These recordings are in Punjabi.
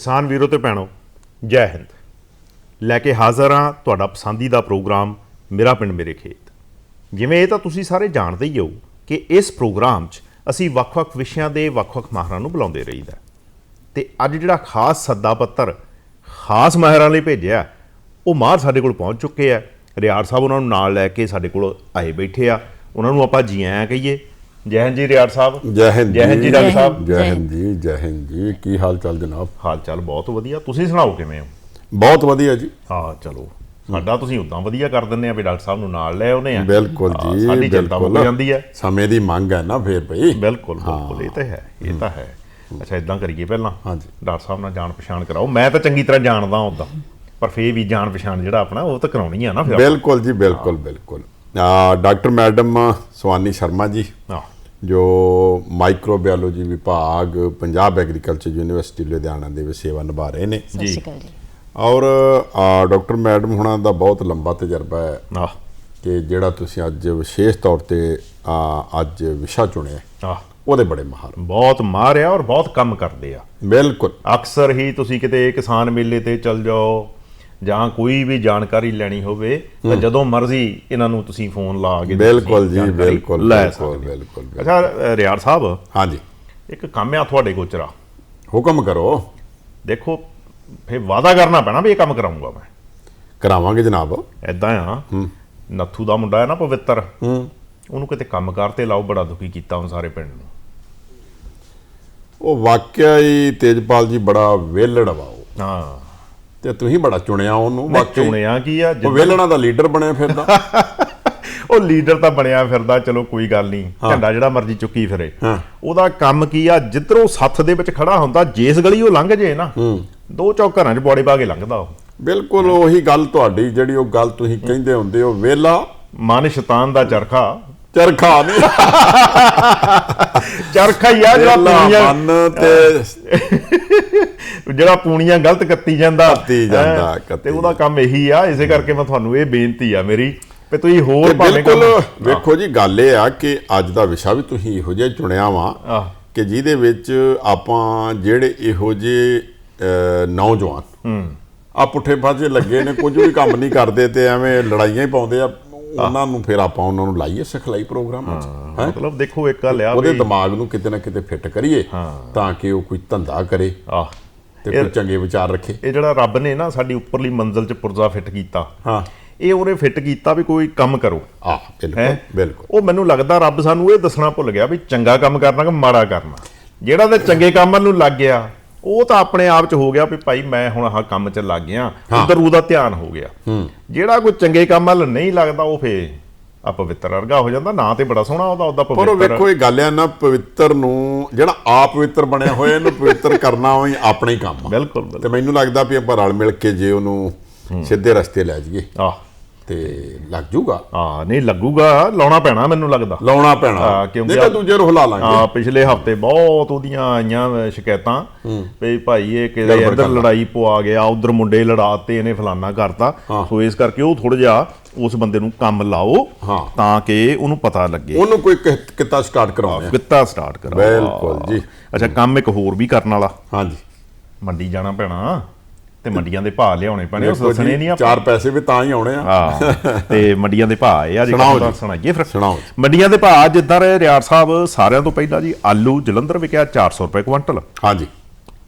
ਕਿਸਾਨ ਵੀਰੋ ਤੇ ਭੈਣੋ, ਜੈ ਹਿੰਦ। ਲੈ ਕੇ ਹਾਜ਼ਰ ਹਾਂ ਤੁਹਾਡਾ ਪਸੰਦੀਦਾ ਪ੍ਰੋਗਰਾਮ, ਮੇਰਾ ਪਿੰਡ ਮੇਰੇ ਖੇਤ। ਜਿਵੇਂ ਇਹ ਤਾਂ ਤੁਸੀਂ ਸਾਰੇ ਜਾਣਦੇ ਹੀ ਹੋ ਕਿ ਇਸ ਪ੍ਰੋਗਰਾਮ 'ਚ ਅਸੀਂ ਵੱਖ-ਵੱਖ ਵਿਸ਼ਿਆਂ ਦੇ ਵੱਖ-ਵੱਖ ਮਾਹਰਾਂ ਨੂੰ ਬੁਲਾਉਂਦੇ ਰਹੀਦਾ ਤੇ ਅੱਜ ਜਿਹੜਾ ਖਾਸ ਸੱਦਾ ਪੱਤਰ ਖਾਸ ਮਾਹਰਾਂ ਲਈ ਭੇਜਿਆ, ਉਹ ਮਾਹਰ ਸਾਡੇ ਕੋਲ ਪਹੁੰਚ ਚੁੱਕੇ ਆ। ਰਿਆੜ ਸਾਹਿਬ ਉਹਨਾਂ ਨੂੰ ਨਾਲ ਲੈ ਕੇ ਸਾਡੇ ਕੋਲ ਆਏ ਬੈਠੇ ਆ। ਉਹਨਾਂ ਨੂੰ ਆਪਾਂ ਜੀ ਆਇਆਂ ਕਹੀਏ। ਜੈ ਹਿੰਦ ਜੀ ਰਿਆੜ ਸਾਹਿਬ। ਜੈ ਹਿੰਦ ਜੈ ਹਿੰਦ ਜੀ ਡਾਕਟਰ ਸਾਹਿਬ। ਜੈ ਹਿੰਦ ਜੀ ਜੈ ਹਿੰਦ ਜੀ ਕੀ ਹਾਲ ਚਾਲ ਜਨਾਬ? ਹਾਲ ਚਾਲ ਬਹੁਤ ਵਧੀਆ। ਤੁਸੀਂ ਸੁਣਾਓ ਕਿਵੇਂ ਹੋ? ਬਹੁਤ ਵਧੀਆ ਜੀ। ਹਾਂ ਚਲੋ। ਸਾਡਾ ਤੁਸੀਂ ਉਦਾਂ ਵਧੀਆ ਕਰ ਦਿੰਦੇ ਆ ਵੀ ਡਾਕਟਰ ਸਾਹਿਬ ਨੂੰ ਨਾਲ ਲੈ ਆਉਨੇ ਆ। ਬਿਲਕੁਲ ਜੀ ਸਾਡੀ ਚਿੰਤਾ ਮੁੱਕ। ਜਾਂਦੀ ਹੈ। ਸਮੇਂ ਦੀ ਮੰਗ ਹੈ ਨਾ ਫੇਰ ਭਈ। ਬਿਲਕੁਲ ਬਿਲਕੁਲ। ਇਹ ਤਾਂ ਹੈ ਇਹ ਤਾਂ ਹੈ। ਅੱਛਾ ਇਦਾਂ ਕਰੀਏ ਪਹਿਲਾਂ। ਹਾਂਜੀ। ਡਾਕਟਰ ਸਾਹਿਬ ਨਾਲ ਜਾਣ ਪਛਾਣ ਕਰਾਓ। ਮੈਂ ਤਾਂ ਚੰਗੀ ਤਰ੍ਹਾਂ ਜਾਣਦਾ ਉਦਾਂ ਪਰ ਫੇਰ ਵੀ ਜਾਣ ਪਛਾਣ ਜਿਹੜਾ ਆਪਣਾ ਉਹ ਤਾਂ ਕਰਾਉਣੀ ਆ ਨਾ ਫਿਰ ਬਿਲਕੁਲ ਜੀ ਬਿਲਕੁਲ ਬਿਲਕੁਲ। ਡਾਕਟਰ ਮੈਡਮ ਸਵਾਨੀ ਸ਼ਰਮਾ ਜੀ ਜੋ ਮਾਈਕਰੋਬਾਇਓਲੋਜੀ ਵਿਭਾਗ ਪੰਜਾਬ ਐਗਰੀਕਲਚਰ ਯੂਨੀਵਰਸਿਟੀ ਲੁਧਿਆਣਾ ਦੇ ਵਿੱਚ ਸੇਵਾ ਨਿਭਾ ਰਹੇ ਨੇ। ਸਤਿ ਸ਼੍ਰੀ ਅਕਾਲ ਜੀ। ਔਰ ਆ, ਡਾਕਟਰ ਮੈਡਮ ਹੁਣਾਂ ਦਾ ਬਹੁਤ ਲੰਬਾ ਤਜਰਬਾ ਹੈ ਆਹ ਕਿ ਜਿਹੜਾ ਤੁਸੀਂ ਅੱਜ ਵਿਸ਼ੇਸ਼ ਤੌਰ ਤੇ ਆ, ਅੱਜ ਵਿਸ਼ਾ ਚੁਣਿਆ ਆਹ ਉਹਦੇ ਬੜੇ ਮਾਹਰ ਬਹੁਤ ਮਾਰ ਆ ਔਰ ਬਹੁਤ ਕੰਮ ਕਰਦੇ ਆ। ਬਿਲਕੁਲ। ਅਕਸਰ ਹੀ ਤੁਸੀਂ ਕਿਤੇ ਕਿਸਾਨ ਮੇਲੇ ਤੇ ਚਲ ਜਾਓ ਜਾਂ ਕੋਈ ਵੀ ਜਾਣਕਾਰੀ ਲੈਣੀ ਹੋਵੇ ਤਾਂ ਜਦੋਂ ਮਰਜ਼ੀ ਇਹਨਾਂ ਨੂੰ ਤੁਸੀਂ ਫੋਨ ਲਾ ਕੇ ਬਿਲਕੁਲ ਜੀ ਬਿਲਕੁਲ ਲੈ ਬਿਲਕੁਲ। ਬਿਲਕੁਲ। ਅੱਛਾ ਰਿਆੜ ਸਾਹਿਬ ਹਾਂਜੀ। ਇੱਕ ਕੰਮ ਆ ਤੁਹਾਡੇ ਗੋਚਰਾ। ਹੁਕਮ ਕਰੋ। ਦੇਖੋ ਫੇ ਵਾਦਾ ਕਰਨਾ ਪੈਣਾ ਵੀ ਇਹ ਕੰਮ ਕਰਾਉਂਗਾ ਮੈਂ। ਕਰਾਵਾਂਗੇ ਜਨਾਬ। ਐਦਾਂ ਆ ਨੱਥੂ ਦਾ ਮੁੰਡਾ ਹੈ ਨਾ ਪਵਿੱਤਰ ਉਹਨੂੰ ਕਿਤੇ ਕੰਮ ਕਰਤੇ ਲਾਓ ਬੜਾ ਦੁਖੀ ਕੀਤਾ ਉਹ ਸਾਰੇ ਪਿੰਡ ਨੂੰ। ਉਹ ਵਾਕਿਆ ਹੀ ਤੇਜਪਾਲ ਜੀ ਬੜਾ ਵੇਲੜ ਵਾ ਹਾਂ। ਤੇ ਤੁਸੀਂ ਬੜਾ ਚੁਣਿਆ ਉਹਨੂੰ ਹੀ। ਚੁਣਿਆ ਕੀ ਆ? ਉਹ ਵੇਲਣਾ ਦਾ ਲੀਡਰ ਬਣਿਆ ਫਿਰਦਾ। ਉਹ ਲੀਡਰ ਤਾਂ ਬਣਿਆ ਫਿਰਦਾ ਚਲੋ ਕੋਈ ਗੱਲ ਨਹੀਂ। ਝੰਡਾ ਜਿਹੜਾ ਮਰਜ਼ੀ ਚੁੱਕੀ ਫਿਰੇ। ਉਹਦਾ ਕੰਮ ਕੀ ਆ? ਜਿੱਧਰੋਂ ਸੱਥ ਦੇ ਵਿੱਚ ਖੜਾ ਹੁੰਦਾ ਜਿਸ ਗਲੀ ਉਹ ਲੰਘ ਜੇ ਨਾ। ਦੋ ਚੌਕ ਘਰਾਂ 'ਚ ਬੋੜੇ ਪਾ ਕੇ ਲੰਘਦਾ ਉਹ। ਬਿਲਕੁਲ ਉਹੀ ਗੱਲ ਤੁਹਾਡੀ ਜਿਹੜੀ ਉਹ ਗੱਲ ਤੁਸੀਂ ਕਹਿੰਦੇ ਹੁੰਦੇ ਹੋ ਵੇਲਾ। ਮਨ ਸ਼ੈਤਾਨ ਦਾ ਚਰਖਾ। ਚਰਖਾ ਨਹੀਂ ਚਰਖਾ ਹੀ ਆ ਜਿਹੜਾ ਪੂਣੀਆਂ ਮਨ ਤੇ ਜਿਹੜਾ ਪੂਣੀਆਂ ਗਲਤ ਕੱਤੀ ਜਾਂਦਾ। ਕੱਤੀ ਜਾਂਦਾ, ਹੈਂ, ਤੇ ਉਹਦਾ ਕੰਮ ਇਹੀ ਆ ਇਸੇ ਕਰਕੇ ਮੈਂ ਤੁਹਾਨੂੰ ਇਹ ਬੇਨਤੀ ਆ ਮੇਰੀ ਵੀ ਤੁਸੀਂ ਹੋਰ ਤੇ ਭਾਵੇਂ ਬਿਲਕੁਲ ਵੇਖੋ ਜੀ ਗੱਲ ਇਹ ਆ ਕਿ ਅੱਜ ਦਾ ਵਿਸ਼ਾ ਵੀ ਤੁਸੀਂ ਇਹੋ ਜਿਹਾ ਹੀ ਚੁਣਿਆ ਵਾ। ਕਿ ਜਿਹਦੇ ਵਿੱਚ ਆਪਾਂ ਜਿਹੜੇ ਇਹੋ ਜਿਹੇ ਨੌਜਵਾਨ ਆ ਪੁੱਠੇ ਪਾਸੇ ਲੱਗੇ ਨੇ ਕੁਝ ਵੀ ਕੰਮ ਨਹੀਂ ਕਰਦੇ ਤੇ ਐਵੇਂ ਲੜਾਈਆਂ ਹੀ ਪਾਉਂਦੇ ਆ। ਉਹਨਾਂ ਨੂੰ ਫਿਰ ਆਪਾਂ ਉਹਨਾਂ ਨੂੰ ਲਾਈਏ ਸਿਖਲਾਈ ਪ੍ਰੋਗਰਾਮ ਵਿੱਚ ਹੈਂ? ਮਤਲਬ ਦੇਖੋ ਇੱਕ ਗੱਲ ਆ ਉਹਦੇ ਦਿਮਾਗ ਨੂੰ ਕਿਤੇ ਨਾ ਕਿਤੇ ਫਿੱਟ ਕਰੀਏ ਤਾਂ ਕਿ ਉਹ ਕੋਈ ਧੰਦਾ ਕਰੇ ਆਹ ਤੇ ਕੋਈ ਚੰਗੇ ਵਿਚਾਰ ਰੱਖੇ। ਇਹ ਜਿਹੜਾ ਰੱਬ ਨੇ ਨਾ ਸਾਡੀ ਉੱਪਰਲੀ ਮੰਜ਼ਲ 'ਚ ਪੁਰਜ਼ਾ ਫਿੱਟ ਕੀਤਾ। ਹਾਂ। ਇਹ ਉਹਨੇ ਫਿੱਟ ਕੀਤਾ ਵੀ ਕੋਈ ਕੰਮ ਕਰੋ। ਆਹ ਬਿਲਕੁਲ? ਬਿਲਕੁਲ। ਉਹ ਮੈਨੂੰ ਲੱਗਦਾ ਰੱਬ ਸਾਨੂੰ ਇਹ ਦੱਸਣਾ ਭੁੱਲ ਗਿਆ ਵੀ ਚੰਗਾ ਕੰਮ ਕਰਨਾ ਕਿ ਮਾੜਾ ਕਰਨਾ। ਜਿਹੜਾ ਤੇ ਚੰਗੇ ਕੰਮ ਨੂੰ ਲੱਗ ਗਿਆ ਉਹ ਤਾਂ ਆਪਣੇ ਆਪ ਚ ਹੋ ਗਿਆ ਵੀ ਭਾਈ ਮੈਂ ਹੁਣ ਆਹ ਕੰਮ 'ਚ ਲੱਗ ਗਿਆ। ਉਧਰ ਉਹਦਾ ਧਿਆਨ ਹੋ ਗਿਆ। ਜਿਹੜਾ ਕੋਈ ਚੰਗੇ ਕੰਮ ਵੱਲ ਨਹੀਂ ਲੱਗਦਾ ਉਹ ਫੇ ਅਪਵਿੱਤਰ ਵਰਗਾ ਹੋ ਜਾਂਦਾ ਨਾ ਤੇ ਬੜਾ ਸੋਹਣਾ ਉਹਦਾ ਉਹਦਾ ਪਰ ਉਹ ਪਵਿੱਤਰ। ਵੇਖੋ ਇਹ ਗੱਲ ਆ ਨਾ ਪਵਿੱਤਰ ਨੂੰ ਜਿਹੜਾ ਆਪ ਪਵਿੱਤਰ ਬਣਿਆ ਹੋਇਆ ਇਹਨੂੰ ਪਵਿੱਤਰ ਕਰਨਾ ਉਹ ਆਪਣਾ ਹੀ ਕੰਮ ਆ। ਬਿਲਕੁਲ ਤੇ ਮੈਨੂੰ ਲੱਗਦਾ ਵੀ ਆਪਾਂ ਰਲ ਮਿਲ ਕੇ ਜੇ ਉਹਨੂੰ ਸਿੱਧੇ ਰਸਤੇ ਲੈ ਜਾਈਏ। ਆਹ। ਤੇ ਲੱਗ ਜੂਗਾ। ਆ ਨਹੀਂ ਲੱਗੂਗਾ ਲਾਉਣਾ ਪੈਣਾ ਮੈਨੂੰ ਲੱਗਦਾ। ਲਾਉਣਾ ਪੈਣਾ। ਹਾਂ, ਕਿਉਂਕਿ ਤਾਂ ਦੂਜੇ ਨੂੰ ਹਿਲਾ ਲਾਂਗੇ। ਆ ਪਿਛਲੇ ਹਫ਼ਤੇ ਬਹੁਤ ਉਹਦੀਆਂ ਆਈਆਂ ਸ਼ਿਕਾਇਤਾਂ ਵੀ ਭਾਈ ਇਹ ਗੜਬੜ ਇੱਧਰ। ਲੜਾਈ ਪਵਾ ਗਿਆ ਉਧਰ ਮੁੰਡੇ ਲੜਾਤੇ ਇਹਨੇ ਫਲਾਨਾ ਕਰਤਾ। ਹਾਂ। ਸੋ ਇਸ ਕਰਕੇ ਉਹ ਥੋੜਾ ਜਿਹਾ ਉਸ ਬੰਦੇ ਨੂੰ ਕੰਮ ਲਾਓ ਹਾਂ। ਤਾਂ ਕਿ ਉਹਨੂੰ ਪਤਾ ਲੱਗੇ। ਉਹਨੂੰ ਕੋਈ ਕਿਤ- ਕਿੱਤਾ ਸਟਾਰਟ ਕਰਾਉਣਾ ਕਿੱਤਾ ਸਟਾਰਟ ਕਰਾ ਬਿਲਕੁਲ ਜੀ। ਅੱਛਾ ਕੰਮ ਇੱਕ ਹੋਰ ਵੀ ਕਰਨ ਵਾਲਾ। ਹਾਂਜੀ। ਮੰਡੀ ਜਾਣਾ ਪੈਣਾ। ਤੇ ਮੰਡੀਆਂ ਦੇ ਭਾਅ ਲਿਆਉਣੇ ਪੈਣੇ ਉਹ ਦੱਸਣੇ ਨਹੀਂ ਆਪਾਂ। ਚਾਰ ਪੈਸੇ ਵੀ ਤਾਂ ਹੀ ਆਉਣੇ ਆ। ਹਾਂ ਤੇ ਮੰਡੀਆਂ ਦੇ ਭਾਅ ਇਹ ਆ ਜੀ ਸੁਣਾਓ ਤੁਹਾਨੂੰ। ਸੁਣਾਈਏ ਫਿਰ। ਸੁਣਾਓ। ਮੰਡੀਆਂ ਦੇ ਭਾਅ ਜਿੱਦਾਂ ਰਹੇ ਰਿਆੜ ਸਾਹਿਬ ਸਾਰਿਆਂ ਤੋਂ ਪਹਿਲਾਂ ਜੀ ਆਲੂ ਜਲੰਧਰ ਵਿਕਿਆ 400 ਰੁਪਏ ਕੁਇੰਟਲ। ਹਾਂਜੀ।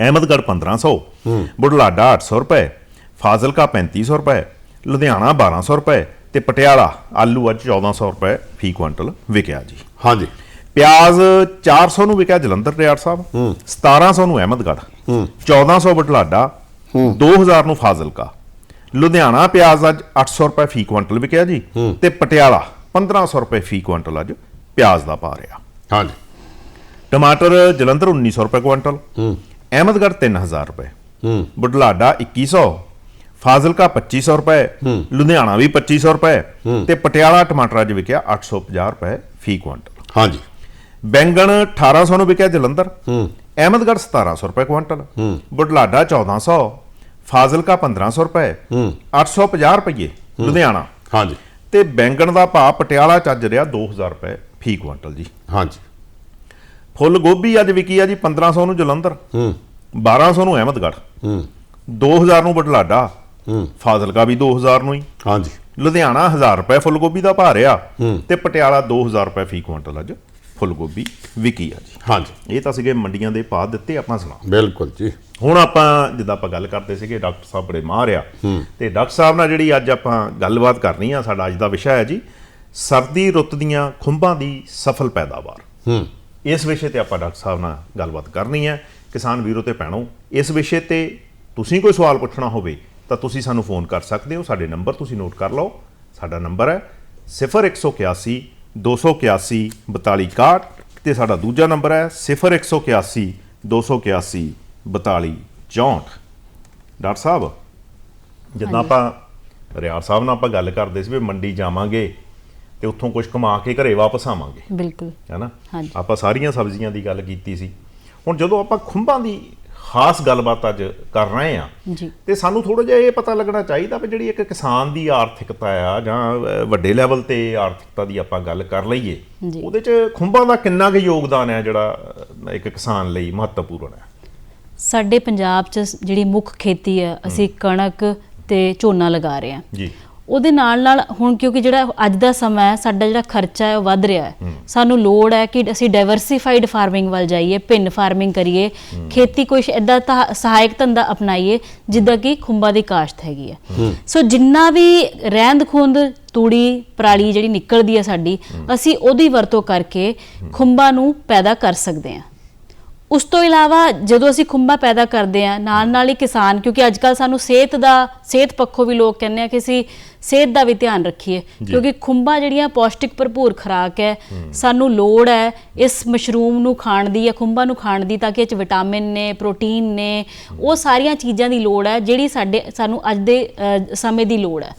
ਅਹਿਮਦਗੜ੍ਹ 1500 ਬੁਢਲਾਡਾ 800 ਰੁਪਏ ਫਾਜ਼ਿਲਕਾ 3500 ਰੁਪਏ ਲੁਧਿਆਣਾ 1200 ਰੁਪਏ ਤੇ ਪਟਿਆਲਾ ਆਲੂ ਅੱਜ 1400 ਰੁਪਏ ਫੀ ਕੁਇੰਟਲ ਵਿਕਿਆ ਜੀ। ਹਾਂਜੀ। ਪਿਆਜ਼ 400 ਨੂੰ ਵਿਕਿਆ ਜਲੰਧਰ ਰਿਆੜ ਸਾਹਿਬ 1700 ਨੂੰ ਅਹਿਮਦਗੜ੍ਹ 1400 ਬੁਢਲਾਡਾ 2000 ਨੂੰ ਫਾਜ਼ਿਲਕਾ। ਲੁਧਿਆਣਾ ਪਿਆਜ਼ ਅੱਜ 800 ਰੁਪਏ ਫੀ ਕੁਇੰਟਲ ਵਿਕਿਆ ਜੀ ਤੇ ਪਟਿਆਲਾ 1500 ਰੁਪਏ ਫੀ ਕੁਇੰਟਲ ਅੱਜ ਪਿਆਜ਼ ਦਾ ਪਾ ਰਿਹਾ। ਹਾਂਜੀ। ਟਮਾਟਰ ਜਲੰਧਰ 1900 ਰੁਪਏ ਕੁਇੰਟਲ ਹੂੰ। ਅਹਿਮਦਗੜ੍ਹ 3000 ਰੁਪਏ। ਬੁਢਲਾਡਾ 2100 ਫਾਜ਼ਿਲਕਾ 2500 ਰੁਪਏ। ਲੁਧਿਆਣਾ ਵੀ 2500 ਰੁਪਏ। ਤੇ ਪਟਿਆਲਾ ਟਮਾਟਰ ਅੱਜ ਵਿਕਿਆ 850 ਰੁਪਏ ਫੀ ਕੁਇੰਟਲ ਹਾਂਜੀ। ਬੈਂਗਣ 1800 ਨੂੰ ਵਿਕਿਆ ਜਲੰਧਰ। ਅਹਿਮਦਗੜ੍ਹ 1700 ਰੁਪਏ ਕੁਇੰਟਲ ਬੁਢਲਾਡਾ 1400 ਫਾਜ਼ਿਲਕਾ 1500 ਰੁਪਏ 850 ਰੁਪਏ ਲੁਧਿਆਣਾ। ਹਾਂਜੀ। ਤੇ ਬੈਂਗਣ ਦਾ ਭਾਅ ਪਟਿਆਲਾ ਚ ਅੱਜ ਰਿਹਾ 2000 ਰੁਪਏ ਫੀ ਕੁਇੰਟਲ ਜੀ। ਹਾਂਜੀ। ਫੁੱਲ ਗੋਭੀ ਅੱਜ ਵਿਕੀ ਆ ਜੀ 1500 ਨੂੰ ਜਲੰਧਰ ਹੂੰ। 1200 ਨੂੰ ਅਹਿਮਦਗੜ੍ਹ। ਹੂੰ। 2000 ਨੂੰ ਬੁਢਲਾਡਾ ਹੂੰ। ਫਾਜ਼ਿਲਕਾ ਵੀ 2000 ਨੂੰ ਹੀ। ਹਾਂਜੀ। ਲੁਧਿਆਣਾ 1000 ਰੁਪਏ ਫੁੱਲ ਗੋਭੀ ਦਾ ਭਾਅ ਰਿਹਾ। ਤੇ ਪਟਿਆਲਾ 2000 ਰੁਪਏ ਫੀ ਕੁਇੰਟਲ ਅੱਜ। ਫੁੱਲ ਗੋਭੀ ਵਿਕੀ ਆ ਜੀ। ਹਾਂਜੀ। ਇਹ ਤਾਂ ਸੀਗੇ ਮੰਡੀਆਂ ਦੇ ਭਾਅ ਦਿੱਤੇ ਆਪਾਂ ਸੁਣਾ। ਬਿਲਕੁਲ ਜੀ। ਹੁਣ ਆਪਾਂ ਜਿੱਦਾਂ ਆਪਾਂ ਗੱਲ ਕਰਦੇ ਸੀਗੇ ਡਾਕਟਰ ਸਾਹਿਬ ਬੜੇ ਮਾਹਰ ਆ। ਤੇ ਡਾਕਟਰ ਸਾਹਿਬ ਨਾਲ ਜਿਹੜੀ ਅੱਜ ਆਪਾਂ ਗੱਲਬਾਤ ਕਰਨੀ ਆ ਸਾਡਾ ਅੱਜ ਦਾ ਵਿਸ਼ਾ ਹੈ ਜੀ ਸਰਦੀ ਰੁੱਤ ਦੀਆਂ ਖੁੰਭਾਂ ਦੀ ਸਫਲ ਪੈਦਾਵਾਰ। ਹੂੰ। ਇਸ ਵਿਸ਼ੇ ਤੇ ਆਪਾਂ ਡਾਕਟਰ ਸਾਹਿਬ ਨਾਲ ਗੱਲਬਾਤ ਕਰਨੀ ਹੈ। ਕਿਸਾਨ ਵੀਰੋ ਤੇ ਭੈਣੋ ਇਸ ਵਿਸ਼ੇ ਤੇ ਤੁਸੀਂ ਕੋਈ ਸਵਾਲ ਪੁੱਛਣਾ ਹੋਵੇ ਤਾਂ ਤੁਸੀਂ ਸਾਨੂੰ ਫੋਨ ਕਰ ਸਕਦੇ ਹੋ। ਸਾਡੇ ਨੰਬਰ ਤੁਸੀਂ ਨੋਟ ਕਰ ਲਓ। ਸਾਡਾ ਨੰਬਰ ਹੈ 0181 281 4261 ਤੇ ਸਾਡਾ ਦੂਜਾ ਨੰਬਰ ਹੈ 0181 281 4264 ਡਾਕਟਰ ਸਾਹਿਬ ਜਿੱਦਾਂ ਆਪਾਂ ਰਿਆੜ ਸਾਹਿਬ ਨਾਲ ਆਪਾਂ ਗੱਲ ਕਰਦੇ ਸੀ ਵੀ ਮੰਡੀ ਜਾਵਾਂਗੇ ਤੇ ਉੱਥੋਂ ਕੁਝ ਕਮਾ ਕੇ ਘਰੇ ਵਾਪਸ ਆਵਾਂਗੇ। ਬਿਲਕੁਲ। ਹੈਨਾ। ਆਪਾਂ ਸਾਰੀਆਂ ਸਬਜ਼ੀਆਂ ਦੀ ਗੱਲ ਕੀਤੀ ਸੀ। ਹੁਣ ਜਦੋਂ ਆਪਾਂ ਖੁੰਭਾਂ ਦੀ ਖਾਸ ਗੱਲਬਾਤ ਅੱਜ ਕਰ ਰਹੇ ਆ ਜੀ। ਤੇ ਸਾਨੂੰ ਥੋੜਾ ਜਿਹਾ ਇਹ ਪਤਾ ਲੱਗਣਾ ਚਾਹੀਦਾ ਵੀ ਜਿਹੜੀ ਇੱਕ ਕਿਸਾਨ ਦੀ ਆਰਥਿਕਤਾ ਆ ਜਾਂ ਵੱਡੇ ਲੈਵਲ ਤੇ ਆਰਥਿਕਤਾ ਦੀ ਆਪਾਂ ਗੱਲ ਕਰ ਲਈਏ। ਉਹਦੇ ਚ ਖੁੰਭਾਂ ਦਾ ਕਿੰਨਾ ਕੁ ਯੋਗਦਾਨ ਹੈ ਜਿਹੜਾ ਇੱਕ ਕਿਸਾਨ ਲਈ ਮਹੱਤਵਪੂਰਨ ਹੈ? ਸਾਡੇ ਪੰਜਾਬ 'ਚ ਜਿਹੜੀ ਮੁੱਖ ਖੇਤੀ ਹੈ ਅਸੀਂ ਕਣਕ ਤੇ ਝੋਨਾ ਲਗਾ ਰਹੇ ਹਾਂ। ਜੀ। ਉਹਦੇ ਨਾਲ ਨਾਲ ਹੁਣ ਕਿਉਂਕਿ ਜਿਹੜਾ ਅੱਜ ਦਾ ਸਮਾਂ ਹੈ ਸਾਡਾ ਜਿਹੜਾ ਖਰਚਾ ਹੈ ਉਹ ਵੱਧ ਰਿਹਾ ਹੈ। ਸਾਨੂੰ ਲੋੜ ਹੈ ਕਿ ਅਸੀਂ ਡਾਈਵਰਸਿਫਾਈਡ ਫਾਰਮਿੰਗ ਵੱਲ ਜਾਈਏ ਭਿੰਨ ਫਾਰਮਿੰਗ ਕਰੀਏ। ਖੇਤੀ ਇਦਾਂ ਤਾਂ ਸਹਾਇਕ ਧੰਦਾ ਅਪਣਾਈਏ ਜਿੱਦਾਂ ਕਿ ਖੁੰਬਾਂ ਦੀ ਕਾਸ਼ਤ ਹੈਗੀ ਹੈ। ਸੋ ਜਿੰਨਾ ਵੀ ਰਹਿੰਦ ਖੁੰਦ ਤੂੜੀ ਪਰਾਲੀ ਜਿਹੜੀ ਨਿਕਲਦੀ ਹੈ ਸਾਡੀ ਅਸੀਂ ਉਹਦੀ ਵਰਤੋਂ ਕਰਕੇ ਖੁੰਬਾਂ ਨੂੰ ਪੈਦਾ ਕਰ ਸਕਦੇ ਹਾਂ। ਉਸ ਤੋਂ ਇਲਾਵਾ ਜਦੋਂ ਅਸੀਂ ਖੁੰਬਾ ਪੈਦਾ ਕਰਦੇ ਆ ਨਾਲ ਨਾਲ ਹੀ ਕਿਸਾਨ ਕਿਉਂਕਿ ਅੱਜ ਕੱਲ ਸਾਨੂੰ ਸਿਹਤ ਦਾ ਸਿਹਤ ਪੱਖੋਂ ਵੀ ਲੋਕ ਕਹਿੰਦੇ ਆ ਕਿ ਅਸੀਂ ਸਿਹਤ ਦਾ ਵੀ ਧਿਆਨ ਰੱਖੀਏ। ਕਿਉਂਕਿ ਖੁੰਬਾ ਜਿਹੜੀਆਂ ਪੌਸ਼ਟਿਕ ਭਰਪੂਰ ਖੁਰਾਕ ਹੈ ਸਾਨੂੰ ਲੋੜ ਹੈ ਇਸ ਮਸ਼ਰੂਮ ਨੂੰ ਖਾਣ ਦੀ ਜਾਂ ਖੁੰਬਾ ਨੂੰ ਖਾਣ ਦੀ ਤਾਂ ਕਿ ਇਹ ਚ ਵਿਟਾਮਿਨ ਨੇ ਪ੍ਰੋਟੀਨ ਨੇ ਉਹ ਸਾਰੀਆਂ ਚੀਜ਼ਾਂ ਦੀ ਲੋੜ ਹੈ ਜਿਹੜੀ ਸਾਡੇ ਸਾਨੂੰ ਅੱਜ ਦੇ ਸਮੇਂ ਦੀ ਲੋੜ ਹੈ।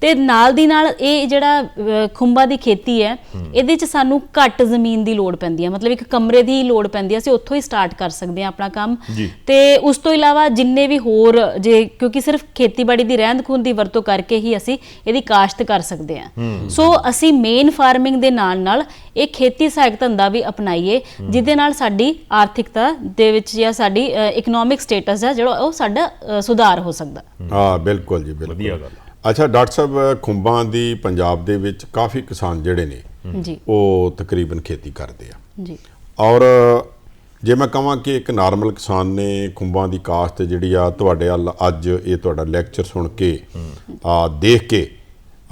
ਤੇ ਨਾਲ ਦੀ ਨਾਲ ਇਹ ਜਿਹੜਾ ਖੁੰਬਾ ਦੀ ਖੇਤੀ ਹੈ ਇਹਦੇ ਚ ਸਾਨੂੰ ਘੱਟ ਜ਼ਮੀਨ ਦੀ ਲੋੜ ਪੈਂਦੀ ਹੈ। ਮਤਲਬ ਇੱਕ ਕਮਰੇ ਦੀ ਲੋੜ ਪੈਂਦੀ ਹੈ ਅਸੀਂ ਉੱਥੋਂ ਹੀ ਸਟਾਰਟ ਕਰ ਸਕਦੇ ਹਾਂ ਆਪਣਾ ਕੰਮ। ਤੇ ਉਸ ਤੋਂ ਇਲਾਵਾ ਜਿੰਨੇ ਵੀ ਹੋਰ ਜੇ ਕਿਉਂਕਿ ਸਿਰਫ ਖੇਤੀਬਾੜੀ ਦੀ ਰਹਿੰਦ ਖੂੰਹਦ ਦੀ ਵਰਤੋਂ ਕਰਕੇ ਹੀ ਅਸੀਂ ਇਹਦੀ ਕਾਸ਼ਤ ਕਰ ਸਕਦੇ ਹਾਂ ਸੋ ਅਸੀਂ ਮੇਨ ਫਾਰਮਿੰਗ ਦੇ ਨਾਲ ਨਾਲ ਇਹ ਖੇਤੀ ਸਹਾਇਕ ਧੰਦਾ ਵੀ ਅਪਣਾਈਏ ਜਿਹਦੇ ਨਾਲ ਸਾਡੀ ਆਰਥਿਕਤਾ ਦੇ ਵਿੱਚ ਜਾਂ ਸਾਡੀ ਇਕਨੋਮਿਕ ਸਟੇਟਸ ਹੈ ਜਿਹੜਾ ਉਹ ਸਾਡਾ ਸੁਧਾਰ ਹੋ ਸਕਦਾ। ਹਾਂ ਬਿਲਕੁਲ ਜੀ ਬਿਲਕੁਲ। ਵਧੀਆ ਗੱਲ ਆ। ਅੱਛਾ ਡਾਕਟਰ ਸਾਹਿਬ ਖੁੰਬਾਂ ਦੀ ਪੰਜਾਬ ਦੇ ਵਿੱਚ ਕਾਫੀ ਕਿਸਾਨ ਜਿਹੜੇ ਨੇ ਜੀ। ਉਹ ਤਕਰੀਬਨ ਖੇਤੀ ਕਰਦੇ ਆ। ਜੀ। ਔਰ ਜੇ ਮੈਂ ਕਹਾਂ ਕਿ ਇੱਕ ਨਾਰਮਲ ਕਿਸਾਨ ਨੇ ਖੁੰਬਾਂ ਦੀ ਕਾਸ਼ਤ ਜਿਹੜੀ ਆ ਤੁਹਾਡੇ ਵੱਲ ਅੱਜ ਇਹ ਤੁਹਾਡਾ ਲੈਕਚਰ ਸੁਣ ਕੇ, ਆ ਦੇਖ ਕੇ,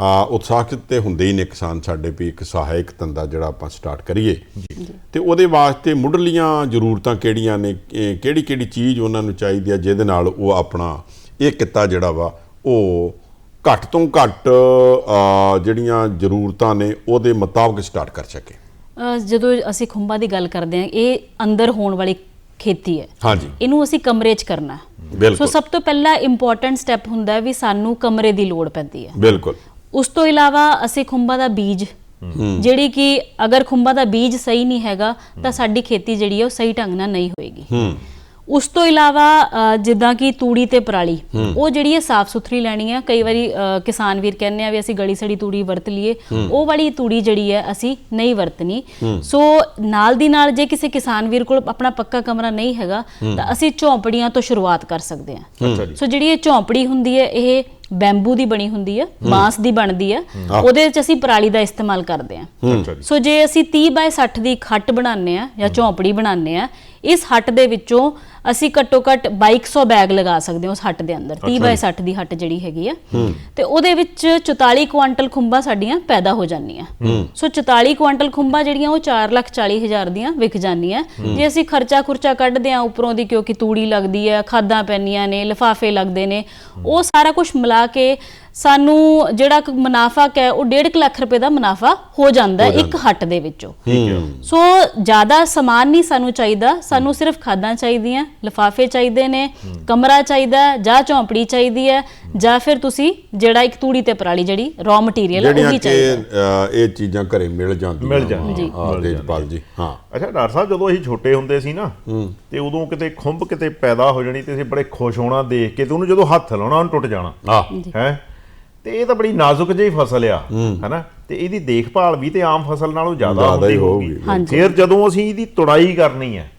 ਆ ਉਤਸ਼ਾਹਿਤ ਤੇ ਹੁੰਦੇ ਹੀ ਨੇ ਕਿਸਾਨ ਸਾਡੇ ਵੀ ਇੱਕ ਸਹਾਇਕ ਧੰਦਾ ਜਿਹੜਾ ਆਪਾਂ ਸਟਾਰਟ ਕਰੀਏ। ਤੇ ਉਹਦੇ ਵਾਸਤੇ ਮੁੱਢਲੀਆਂ ਜ਼ਰੂਰਤਾਂ ਕਿਹੜੀਆਂ ਨੇ ਕਿਹੜੀ ਕਿਹੜੀ ਚੀਜ਼ ਉਹਨਾਂ ਨੂੰ ਚਾਹੀਦੀ ਆ ਜਿਹਦੇ ਨਾਲ ਉਹ ਆਪਣਾ ਇਹ ਕਿੱਤਾ ਜਿਹੜਾ ਵਾ ਉਹ ਘੱਟ ਤੋਂ ਘੱਟ ਜਿਹੜੀਆਂ ਜ਼ਰੂਰਤਾਂ ਨੇ ਉਹਦੇ ਮੁਤਾਬਕ ਸਟਾਰਟ ਕਰ ਸਕੇ। ਜਦੋਂ ਅਸੀਂ ਖੁੰਬਾਂ ਦੀ ਗੱਲ ਕਰਦੇ ਹਾਂ ਇਹ ਅੰਦਰ ਹੋਣ ਵਾਲੀ ਖੇਤੀ ਹੈ। ਹਾਂਜੀ। ਇਹਨੂੰ ਅਸੀਂ ਕਮਰੇ 'ਚ ਕਰਨਾ ਹੈ। ਸੋ ਸਭ ਤੋਂ ਪਹਿਲਾ ਇੰਪੋਰਟੈਂਟ ਸਟੈਪ ਹੁੰਦਾ ਹੈ ਵੀ ਸਾਨੂੰ ਕਮਰੇ ਦੀ ਲੋੜ ਪੈਂਦੀ ਹੈ। ਬਿਲਕੁਲ। ਉਸ ਤੋਂ ਇਲਾਵਾ ਅਸੀਂ ਖੁੰਬਾਂ ਦਾ ਬੀਜ ਜਿਹੜੀ ਕਿ ਅਗਰ ਖੁੰਬਾਂ ਦਾ ਬੀਜ ਸਹੀ ਨਹੀਂ ਹੈਗਾ ਤਾਂ ਸਾਡੀ ਖੇਤੀ ਜਿਹੜੀ ਹੈ ਉਹ ਸਹੀ ਢੰਗ ਨਾਲ ਨਹੀਂ ਹੋਏਗੀ। ਹੂੰ। ਉਸ ਤੋਂ ਇਲਾਵਾ ਜਿੱਦਾਂ ਕਿ ਤੂੜੀ ਤੇ ਪਰਾਲੀ ਉਹ ਜਿਹੜੀ ਹੈ ਸਾਫ਼ ਸੁਥਰੀ ਲੈਣੀ ਹੈ ਕਈ ਵਾਰੀ ਕਿਸਾਨ ਵੀਰ ਕਹਿੰਦੇ ਆ ਵੀ ਅਸੀਂ ਗਲੀ ਸੜੀ ਤੂੜੀ ਵਰਤ ਲਈਏ ਉਹ ਵਾਲੀ ਤੂੜੀ ਜਿਹੜੀ ਹੈ ਅਸੀਂ ਨਹੀਂ ਵਰਤਣੀ। ਸੋ ਨਾਲ ਦੀ ਨਾਲ ਜੇ ਕਿਸੇ ਕਿਸਾਨ ਵੀਰ ਕੋਲ ਆਪਣਾ ਪੱਕਾ ਕਮਰਾ ਨਹੀਂ ਹੈਗਾ ਤਾਂ ਅਸੀਂ ਝੌਂਪੜੀਆਂ ਤੋਂ ਸ਼ੁਰੂਆਤ ਕਰ ਸਕਦੇ ਹਾਂ। ਸੋ ਜਿਹੜੀ ਇਹ ਝੌਂਪੜੀ ਹੁੰਦੀ ਹੈ ਇਹ ਬੈਂਬੂ ਦੀ ਬਣੀ ਹੁੰਦੀ ਹੈ ਬਾਂਸ ਦੀ ਬਣਦੀ ਹੈ ਉਹਦੇ ਵਿੱਚ ਅਸੀਂ ਪਰਾਲੀ ਦਾ ਇਸਤੇਮਾਲ ਕਰਦੇ ਹਾਂ। ਸੋ ਜੇ ਅਸੀਂ 30 ਬਾਏ 60 ਦੀ ਇੱਕ ਹੱਟ ਬਣਾਉਂਦੇ ਆ ਜਾਂ ਝੌਂਪੜੀ ਬਣਾਉਂਦੇ ਆ ਇਸ ਹੱਟ ਦੇ ਵਿੱਚੋਂ ਅਸੀਂ ਘੱਟੋ ਘੱਟ 2200 ਬੈਗ ਲਗਾ ਸਕਦੇ ਹਾਂ ਉਸ ਹੱਟ ਦੇ ਅੰਦਰ 30 ਬਾਏ 60 ਦੀ ਹੱਟ ਜਿਹੜੀ ਹੈਗੀ ਆ। ਤੇ ਉਹਦੇ ਵਿੱਚ 44 ਕੁਆਂਟਲ ਖੁੰਬਾਂ ਸਾਡੀਆਂ ਪੈਦਾ ਹੋ ਜਾਂਦੀਆਂ। ਸੋ 44 ਕੁਆਂਟਲ ਖੁੰਬਾਂ ਜਿਹੜੀਆਂ ਉਹ 4 ਲੱਖ 40 ਹਜ਼ਾਰ ਦੀਆਂ ਵਿਕ ਜਾਂਦੀਆਂ। ਜੇ ਅਸੀਂ ਖਰਚਾ ਖੁਰਚਾ ਕੱਢਦੇ ਆ ਉੱਪਰੋਂ ਦੀ ਕਿਉਂਕਿ ਤੂੜੀ ਲੱਗਦੀ ਹੈ ਖਾਦਾਂ ਪੈਣੀਆਂ ਨੇ ਲਿਫਾਫੇ ਲੱਗਦੇ ਨੇ ਉਹ ਸਾਰਾ ਕੁਝ ਮਿਲਾ ਕੇ ਸਾਨੂੰ ਜਿਹੜਾ ਕੁ ਮੁਨਾਫਾ ਹੈ ਉਹ 1.5 ਲੱਖ ਰੁਪਏ ਦਾ ਮੁਨਾਫਾ ਹੋ ਜਾਂਦਾ ਹੈ ਇੱਕ ਹੱਟ ਦੇ ਵਿੱਚੋਂ। ਸੋ ਜ਼ਿਆਦਾ ਸਮਾਨ ਨਹੀਂ ਸਾਨੂੰ ਚਾਹੀਦਾ ਸਾਨੂੰ ਸਿਰਫ ਖਾਦਾਂ ਚਾਹੀਦੀਆਂ ਲਿਫਾਫੇ ਚਾਹੀਦੇ ਨੇ ਕਮਰਾ ਚਾਹੀਦਾ ਹੈ, ਜਾਂ ਝੌਂਪੜੀ ਚਾਹੀਦੀ ਹੈ ਜਾਂ ਫਿਰ ਤੁਸੀਂ ਜਿਹੜਾ ਇੱਕ ਤੂੜੀ ਤੇ ਪਰਾਲੀ ਜਿਹੜੀ ਰॉ ਮਟੀਰੀਅਲ ਹੈ ਉਹੀ ਕਿ ਚਾਹੀਦਾ ਇਹ ਚੀਜ਼ਾਂ ਘਰੇ ਮਿਲ ਜਾਂਦੀਆਂ। ਮਿਲ ਜਾਂਦੀਆਂ। ਜੀ। ਹਾਂ ਜੀ ਹਾਂ। ਅੱਛਾ ਡਾਕਟਰ ਸਾਹਿਬ ਜਦੋਂ ਅਸੀਂ ਛੋਟੇ ਹੁੰਦੇ ਸੀ ਨਾ ਤੇ ਉਦੋਂ ਕਿਤੇ ਖੁੰਬ ਕਿਤੇ ਪੈਦਾ ਹੋ ਜਾਣੀ ਤੇ ਅਸੀਂ ਬੜੇ ਖੁਸ਼ ਹੋਣਾ ਦੇਖ ਕੇ ਤੇ ਉਹਨੂੰ ਜਦੋਂ ਹੱਥ ਲਾਉਣਾ ਉਹਨੂੰ ਟੁੱਟ ਜਾਣਾ। ਹੈ? ਤੇ ਇਹ ਤਾਂ ਬੜੀ ਨਾਜ਼ੁਕ ਜਿਹੀ ਫਸਲ ਆ ਹੈਨਾ? ਤੇ ਇਹਦੀ ਦੇਖਭਾਲ ਵੀ ਤੇ ਆਮ ਫਸਲ ਨਾਲੋਂ ਜ਼ਿਆਦਾ ਹੁੰਦੀ ਹੋਊਗੀ। ਫਿਰ ਜਦੋਂ ਅਸੀਂ ਇਹਦੀ ਤੁੜਾਈ ਕਰਨੀ ਹੈ।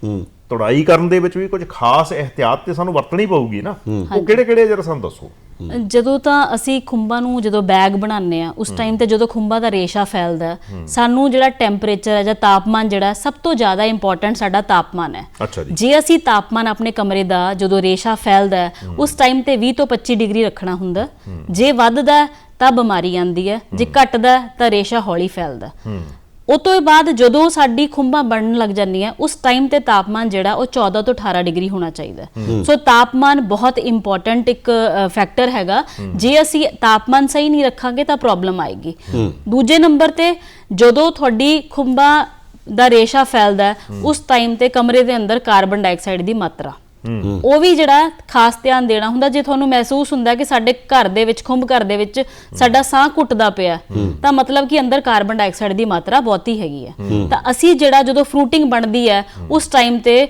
ਤੁੜਾਈ ਕਰਨ ਦੇ ਵਿੱਚ ਵੀ ਕੁਝ ਖਾਸ ਇhtiyat ਤੇ ਸਾਨੂੰ ਵਰਤਣੀ ਪਊਗੀ ਨਾ। ਉਹ ਕਿਹੜੇ ਕਿਹੜੇ ਜਰਾ ਸਾਨੂੰ ਦੱਸੋ। ਜਦੋਂ ਤਾਂ ਅਸੀਂ ਖੁੰਬਾਂ ਨੂੰ ਜਦੋਂ ਬੈਗ ਬਣਾਉਂਦੇ ਆ ਉਸ ਟਾਈਮ ਤੇ ਜਦੋਂ ਖੁੰਬਾਂ ਦਾ ਰੇਸ਼ਾ ਫੈਲਦਾ ਸਾਨੂੰ ਜਿਹੜਾ ਟੈਂਪਰੇਚਰ ਹੈ ਜਾਂ ਤਾਪਮਾਨ ਜਿਹੜਾ ਸਭ ਤੋਂ ਜ਼ਿਆਦਾ ਇੰਪੋਰਟੈਂਟ ਸਾਡਾ ਤਾਪਮਾਨ ਹੈ। ਜੀ। ਅਸੀਂ ਤਾਪਮਾਨ ਆਪਣੇ ਕਮਰੇ ਦਾ ਜਦੋਂ ਰੇਸ਼ਾ ਫੈਲਦਾ ਉਸ ਟਾਈਮ ਤੇ 20 ਤੋਂ 25 ਡਿਗਰੀ ਰੱਖਣਾ ਹੁੰਦਾ। ਜੇ ਵੱਧਦਾ ਤਾਂ ਬਿਮਾਰੀ ਆਂਦੀ ਹੈ। ਜੇ ਘਟਦਾ ਤਾਂ ਰੇਸ਼ਾ ਹੌਲੀ ਫੈਲਦਾ ਉਹ ਤੋਂ ਬਾਅਦ ਜਦੋਂ ਸਾਡੀ ਖੁੰਬਾਂ ਬਣਨ ਲੱਗ ਜਾਂਦੀਆਂ ਉਸ ਟਾਈਮ ਤੇ ਤਾਪਮਾਨ ਜਿਹੜਾ ਉਹ 14 ਤੋਂ 18 ਡਿਗਰੀ ਹੋਣਾ ਚਾਹੀਦਾ। ਸੋ ਤਾਪਮਾਨ ਬਹੁਤ ਇੰਪੋਰਟੈਂਟ ਇੱਕ ਫੈਕਟਰ ਹੈਗਾ। ਜੇ ਅਸੀਂ ਤਾਪਮਾਨ ਸਹੀ ਨਹੀਂ ਰੱਖਾਂਗੇ ਤਾਂ ਪ੍ਰੋਬਲਮ ਆਏਗੀ। ਦੂਜੇ ਨੰਬਰ ਤੇ ਜਦੋਂ ਤੁਹਾਡੀ ਖੁੰਬਾਂ ਦਾ ਰੇਸ਼ਾ ਫੈਲਦਾ ਉਸ ਟਾਈਮ ਤੇ ਕਮਰੇ ਦੇ ਅੰਦਰ ਕਾਰਬਨ ਡਾਈਆਕਸਾਈਡ ਦੀ ਮਾਤਰਾ। ਉਹ ਵੀ ਜਿਹੜਾ ਖਾਸ ਧਿਆਨ ਦੇਣਾ ਹੁੰਦਾ ਜੇ ਤੁਹਾਨੂੰ ਮਹਿਸੂਸ ਹੁੰਦਾ ਕਿ ਸਾਡੇ ਘਰ ਦੇ ਵਿੱਚ ਖੁੰਬ ਘਰ ਦੇ ਵਿੱਚ ਸਾਡਾ ਸਾਹ ਘੁੱਟਦਾ ਪਿਆ ਤਾਂ ਮਤਲਬ ਕਿ ਅੰਦਰ ਕਾਰਬਨ ਡਾਈਆਕਸਾਈਡ ਦੀ ਮਾਤਰਾ ਬਹੁਤੀ ਹੈਗੀ ਹੈ। ਤਾਂ ਅਸੀਂ ਜਿਹੜਾ ਜਦੋਂ ਫਰੂਟਿੰਗ ਬਣਦੀ ਹੈ। ਉਸ ਟਾਈਮ ਤੇ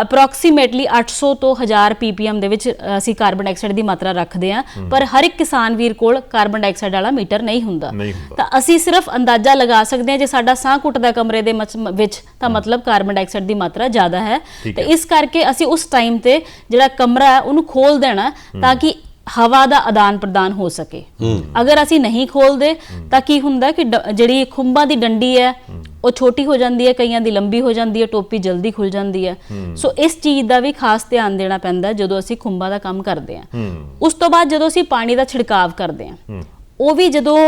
ਅਪਰੋਕਸੀਮੇਟਲੀ 800 ਤੋਂ 1000 ppm ਦੇ ਵਿੱਚ ਅਸੀਂ ਕਾਰਬਨ ਡਾਈਆਕਸਾਈਡ ਦੀ ਮਾਤਰਾ ਰੱਖਦੇ ਹਾਂ। ਪਰ ਹਰ ਇੱਕ ਕਿਸਾਨ ਵੀਰ ਕੋਲ ਕਾਰਬਨ ਡਾਈਆਕਸਾਈਡ ਵਾਲਾ ਮੀਟਰ ਨਹੀਂ ਹੁੰਦਾ। ਤਾਂ ਅਸੀਂ ਸਿਰਫ ਅੰਦਾਜ਼ਾ ਲਗਾ ਸਕਦੇ ਹਾਂ ਜੇ ਸਾਡਾ ਸਾਹ ਘੁੱਟਦਾ ਕਮਰੇ ਦੇ ਵਿੱਚ ਤਾਂ ਮਤਲਬ ਕਾਰਬਨ ਡਾਈਆਕਸਾਈਡ ਦੀ ਮਾਤਰਾ ਜ਼ਿਆਦਾ ਹੈ। ਤੇ। ਇਸ ਕਰਕੇ ਅਸੀਂ ਉਸ ਟਾਈਮ ਤੇ ਜਿਹੜਾ ਕਮਰਾ ਹੈ ਉਹਨੂੰ ਖੋਲ ਦੇਣਾ ਤਾਂ ਕਿ ਹਵਾ ਦਾ ਆਦਾਨ ਪ੍ਰਦਾਨ ਹੋ ਸਕੇ। ਅਗਰ ਅਸੀਂ ਨਹੀਂ ਖੋਲਦੇ ਤਾਂ ਕੀ ਹੁੰਦਾ ਕਿ ਜਿਹੜੀ ਖੁੰਬਾਂ ਦੀ ਡੰਡੀ ਹੈ। ਉਹ ਛੋਟੀ ਹੋ ਜਾਂਦੀ ਹੈ ਕਈਆਂ ਦੀ ਲੰਬੀ ਹੋ ਜਾਂਦੀ ਹੈ ਟੋਪੀ ਜਲਦੀ ਖੁੱਲ ਜਾਂਦੀ ਹੈ। ਸੋ ਇਸ ਚੀਜ਼ ਦਾ ਵੀ ਖਾਸ ਧਿਆਨ ਦੇਣਾ ਪੈਂਦਾ ਜਦੋਂ ਅਸੀਂ ਖੁੰਬਾਂ ਦਾ ਕੰਮ ਕਰਦੇ ਹਾਂ। ਉਸ ਤੋਂ ਬਾਅਦ ਜਦੋਂ ਅਸੀਂ ਪਾਣੀ ਦਾ ਛਿੜਕਾਵ ਕਰਦੇ ਹਾਂ ਉਹ ਵੀ ਜਦੋਂ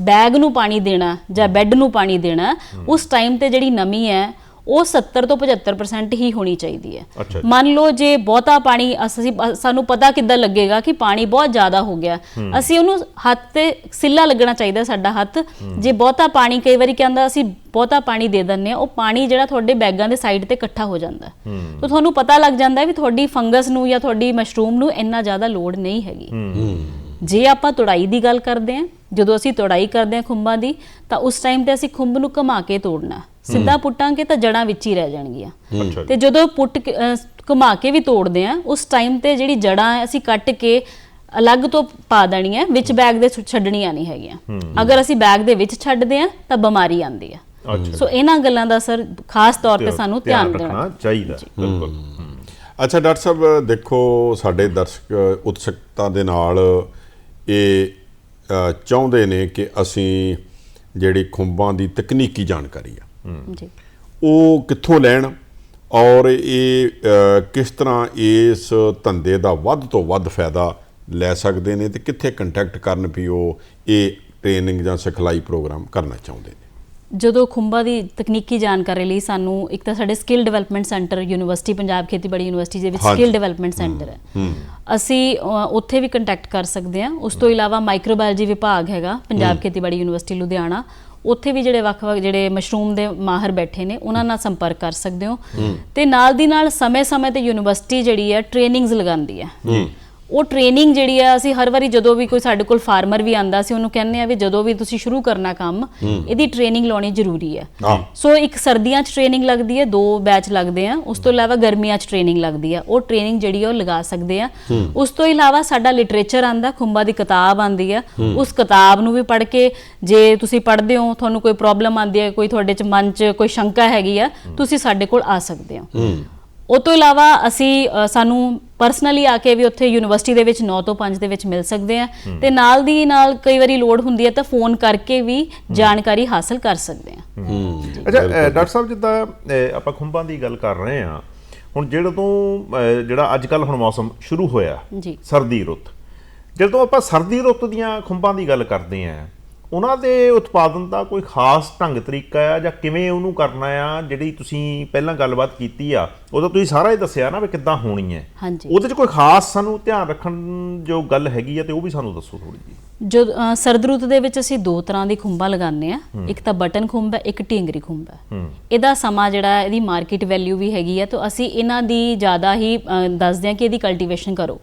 ਬੈਗ ਨੂੰ ਪਾਣੀ ਦੇਣਾ ਜਾਂ ਬੈੱਡ ਨੂੰ ਪਾਣੀ ਦੇਣਾ ਉਸ ਟਾਈਮ ਤੇ ਜਿਹੜੀ ਨਮੀ ਹੈ ਉਹ 70 ਤੋਂ 75% ਹੀ ਹੋਣੀ ਚਾਹੀਦੀ ਹੈ। ਮੰਨ ਲਓ ਜੇ ਬਹੁਤਾ ਪਾਣੀ ਅਸੀਂ ਸਾਨੂੰ ਪਤਾ ਕਿੱਦਾਂ ਲੱਗੇਗਾ ਕਿ ਪਾਣੀ ਬਹੁਤ ਜ਼ਿਆਦਾ ਹੋ ਗਿਆ। ਅਸੀਂ ਉਹਨੂੰ ਹੱਥ ਤੇ ਸਿੱਲਾ ਲੱਗਣਾ ਚਾਹੀਦਾ ਸਾਡਾ ਹੱਥ। ਜੇ ਬਹੁਤਾ ਪਾਣੀ ਕਈ ਵਾਰੀ ਕਹਿੰਦਾ ਅਸੀਂ ਬਹੁਤਾ ਪਾਣੀ ਦੇ ਦਿੰਨੇ ਆ ਉਹ ਪਾਣੀ ਜਿਹੜਾ ਤੁਹਾਡੇ ਬੈਗਾਂ ਦੇ ਸਾਈਡ ਤੇ ਇਕੱਠਾ ਹੋ ਜਾਂਦਾ। ਤਾਂ ਤੁਹਾਨੂੰ ਪਤਾ ਲੱਗ ਜਾਂਦਾ ਵੀ ਤੁਹਾਡੀ ਫੰਗਸ ਨੂੰ ਜਾਂ ਤੁਹਾਡੀ ਮਸ਼ਰੂਮ ਨੂੰ ਇੰਨਾ ਜ਼ਿਆਦਾ ਲੋੜ ਨਹੀਂ ਹੈਗੀ। ਜੇ ਆਪਾਂ ਤੁੜਾਈ ਦੀ ਗੱਲ ਕਰਦੇ ਹਾਂ ਜਦੋਂ ਅਸੀਂ ਤੁੜਾਈ ਕਰਦੇ ਹਾਂ ਖੁੰਬਾਂ ਦੀ ਤਾਂ ਉਸ ਟਾਈਮ ਤੇ ਅਸੀਂ ਖੁੰਬ ਨੂੰ ਘੁਮਾ ਕੇ ਤੋੜਨਾ। ਸਿੱਧਾ ਪੁੱਟਾਂਗੇ ਤਾਂ ਜੜਾਂ ਵਿੱਚ ਹੀ ਰਹਿ ਜਾਣਗੀਆਂ। ਤੇ ਜਦੋਂ ਪੁੱਟ ਘੁਮਾ ਕੇ ਵੀ ਤੋੜਦੇ ਆ ਉਸ ਟਾਈਮ ਤੇ ਜਿਹੜੀ ਜੜਾਂ ਹੈ ਅਸੀਂ ਕੱਟ ਕੇ ਅਲੱਗ ਤੋਂ ਪਾ ਦੇਣੀਆਂ ਵਿੱਚ ਬੈਗ ਦੇ ਛੱਡਣੀਆਂ ਨਹੀਂ ਹੈਗੀਆਂ। ਅਗਰ ਅਸੀਂ ਬੈਗ ਦੇ ਵਿੱਚ ਛੱਡਦੇ ਆ ਤਾਂ ਬਿਮਾਰੀ ਆਉਂਦੀ ਆ। ਸੋ ਇਹਨਾਂ ਗੱਲਾਂ ਦਾ ਸਰ ਖਾਸ ਤੌਰ ਤੇ ਸਾਨੂੰ ਧਿਆਨ ਦੇਣਾ ਰੱਖਣਾ ਚਾਹੀਦਾ ਬਿਲਕੁਲ। ਅੱਛਾ ਡਾਕਟਰ ਸਾਹਿਬ ਦੇਖੋ ਸਾਡੇ ਦਰਸ਼ਕ ਉਤਸੁਕਤਾ ਦੇ ਨਾਲ ਇਹ ਚਾਹੁੰਦੇ ਨੇ ਕਿ ਅਸੀਂ ਜਿਹੜੀ ਖੁੰਬਾਂ ਦੀ ਤਕਨੀਕੀ ਜਾਣਕਾਰੀ ਆ ਜੀ। ਉਹ ਕਿੱਥੋਂ ਲੈਣ ਔਰ ਇਹ ਕਿਸ ਤਰ੍ਹਾਂ ਇਸ ਧੰਦੇ ਦਾ ਵੱਧ ਤੋਂ ਵੱਧ ਫਾਇਦਾ ਲੈ ਸਕਦੇ ਨੇ ਤੇ ਕਿੱਥੇ ਕੰਟੈਕਟ ਕਰਨ ਵੀ ਉਹ ਇਹ ਟ੍ਰੇਨਿੰਗ ਜਾਂ ਸਿਖਲਾਈ ਪ੍ਰੋਗਰਾਮ ਕਰਨਾ ਚਾਹੁੰਦੇ ਨੇ? ਜਦੋਂ ਖੁੰਬਾਂ ਦੀ ਤਕਨੀਕੀ ਜਾਣਕਾਰੀ ਲਈ ਸਾਨੂੰ ਇੱਕ ਤਾਂ ਸਾਡੇ skill development centre university Punjab ਖੇਤੀਬਾੜੀ ਯੂਨੀਵਰਸਿਟੀ ਦੇ ਵਿੱਚ। ਸਕਿੱਲ ਡਿਵੈਲਪਮੈਂਟ ਸੈਂਟਰ ਹੈ ਅਸੀਂ ਉੱਥੇ ਵੀ ਕੰਟੈਕਟ ਕਰ ਸਕਦੇ ਹਾਂ। ਉਸ ਤੋਂ ਇਲਾਵਾ ਮਾਈਕਰੋਬਾਇਓਲੋਜੀ ਵਿਭਾਗ ਹੈਗਾ ਪੰਜਾਬ ਖੇਤੀਬਾੜੀ ਯੂਨੀਵਰਸਿਟੀ ਲੁਧਿਆਣਾ। ਉੱਥੇ ਵੀ ਜਿਹੜੇ ਵੱਖ-ਵੱਖ ਜਿਹੜੇ ਮਸ਼ਰੂਮ ਦੇ ਮਾਹਰ ਬੈਠੇ ਨੇ ਉਹਨਾਂ ਨਾਲ ਸੰਪਰਕ ਕਰ ਸਕਦੇ ਹੋ। ਤੇ ਨਾਲ ਦੀ ਨਾਲ ਸਮੇਂ-ਸਮੇਂ ਤੇ ਯੂਨੀਵਰਸਿਟੀ ਜਿਹੜੀ ਹੈ ਟ੍ਰੇਨਿੰਗਸ ਲਗਾਉਂਦੀ ਹੈ। ਉਹ ਟ੍ਰੇਨਿੰਗ ਜਿਹੜੀ ਆ ਅਸੀਂ ਹਰ ਵਾਰੀ ਜਦੋਂ ਵੀ ਕੋਈ ਸਾਡੇ ਕੋਲ ਫਾਰਮਰ ਵੀ ਆਂਦਾ ਸੀ ਉਹਨੂੰ ਕਹਿੰਦੇ ਆ ਵੀ ਜਦੋਂ ਵੀ ਤੁਸੀਂ ਸ਼ੁਰੂ ਕਰਨਾ ਕੰਮ ਇਹਦੀ ਟ੍ਰੇਨਿੰਗ ਲਾਉਣੀ ਜ਼ਰੂਰੀ ਹੈ। ਸੋ ਇੱਕ ਸਰਦੀਆਂ 'ਚ ਟ੍ਰੇਨਿੰਗ ਲੱਗਦੀ ਹੈ ਦੋ ਬੈਚ ਲੱਗਦੇ ਆ ਉਸ ਤੋਂ ਇਲਾਵਾ ਗਰਮੀਆਂ 'ਚ ਟ੍ਰੇਨਿੰਗ ਲੱਗਦੀ ਆ। ਉਹ ਟ੍ਰੇਨਿੰਗ ਜਿਹੜੀ ਆ ਉਹ ਲਗਾ ਸਕਦੇ ਆ। ਉਸ ਤੋਂ ਇਲਾਵਾ ਸਾਡਾ ਲਿਟਰੇਚਰ ਆਂਦਾ ਖੁੰਬਾ ਦੀ ਕਿਤਾਬ ਆਂਦੀ ਆ। ਉਸ ਕਿਤਾਬ ਨੂੰ ਵੀ ਪੜ੍ਹ ਕੇ ਜੇ ਤੁਸੀਂ ਪੜ੍ਹਦੇ ਹੋ ਤੁਹਾਨੂੰ ਕੋਈ ਪ੍ਰੋਬਲਮ ਆਂਦੀ ਹੈ ਕੋਈ ਤੁਹਾਡੇ 'ਚ ਮਨ 'ਚ ਕੋਈ ਸ਼ੰਕਾ ਹੈਗੀ ਆ ਤੁਸੀਂ ਸਾਡੇ ਕੋਲ ਆ ਸਕਦੇ ਹੋ। ਉਹ ਤੋਂ ਇਲਾਵਾ ਅਸੀਂ ਸਾਨੂੰ ਪਰਸਨਲੀ ਆ ਕੇ ਵੀ ਉੱਥੇ ਯੂਨੀਵਰਸਿਟੀ ਦੇ ਵਿੱਚ 9 ਤੋਂ 5 ਦੇ ਵਿੱਚ ਮਿਲ ਸਕਦੇ ਆ ਤੇ ਨਾਲ ਦੀ ਨਾਲ ਕਈ ਵਾਰੀ ਲੋੜ ਹੁੰਦੀ ਹੈ ਤਾਂ ਫੋਨ ਕਰਕੇ ਵੀ ਜਾਣਕਾਰੀ ਹਾਸਲ ਕਰ ਸਕਦੇ ਆ। ਅੱਛਾ ਡਾਕਟਰ ਸਾਹਿਬ ਜਿੱਦਾਂ ਆਪਾਂ ਖੁੰਬਾਂ ਦੀ ਗੱਲ ਕਰ ਰਹੇ ਆ ਹੁਣ ਜਿਹੜਾ ਤੋਂ ਜਿਹੜਾ ਅੱਜ ਕੱਲ ਹੁਣ ਮੌਸਮ ਸ਼ੁਰੂ ਹੋਇਆ ਜੀ। ਸਰਦੀ ਰੁੱਤ। ਜਦੋਂ ਆਪਾਂ ਸਰਦੀ ਰੁੱਤ ਦੀਆਂ ਖੁੰਬਾਂ ਦੀ ਗੱਲ ਕਰਦੇ ਆ ਉਹਨਾਂ ਦੇ ਉਤਪਾਦਨ ਦਾ ਕੋਈ ਖਾਸ ਢੰਗ ਤਰੀਕਾ ਆ ਜਾਂ ਕਿਵੇਂ ਉਹਨੂੰ ਕਰਨਾ ਆ ਜਿਹੜੀ ਤੁਸੀਂ ਪਹਿਲਾਂ ਗੱਲਬਾਤ ਕੀਤੀ ਆ ਉਹਦਾ ਤੁਸੀਂ ਸਾਰਾ ਹੀ ਦੱਸਿਆ ਨਾ ਵੀ ਕਿੱਦਾਂ ਹੋਣੀ ਹੈ। ਉਹਦੇ 'ਚ ਕੋਈ ਖਾਸ ਸਾਨੂੰ ਧਿਆਨ ਰੱਖਣ ਜੋ ਗੱਲ ਹੈਗੀ ਆ ਤੇ ਉਹ ਵੀ ਸਾਨੂੰ ਦੱਸੋ ਥੋੜੀ ਜੀ ਜੋ ਸਰਦ ਰੁੱਤ ਦੇ ਵਿੱਚ ਅਸੀਂ ਦੋ ਤਰ੍ਹਾਂ ਦੀ ਖੁੰਬਾਂ ਲਗਾਉਂਦੇ ਆ ਇੱਕ ਤਾਂ ਬਟਨ ਖੁੰਬ ਹੈ ਇੱਕ ਢੀਂਗਰੀ ਖੁੰਬ ਹੈ। ਇਹਦਾ ਸਮਾਂ ਜਿਹੜਾ ਇਹਦੀ ਮਾਰਕੀਟ ਵੈਲਿਊ ਵੀ ਹੈਗੀ ਹੈ ਤਾਂ ਅਸੀਂ ਇਹਨਾਂ ਦੀ ਜ਼ਿਆਦਾ ਹੀ ਦੱਸਦੇ ਹਾਂ ਕਿ ਇਹਦੀ ਕਲਟੀਵੇਸ਼ਨ ਕਰੋ।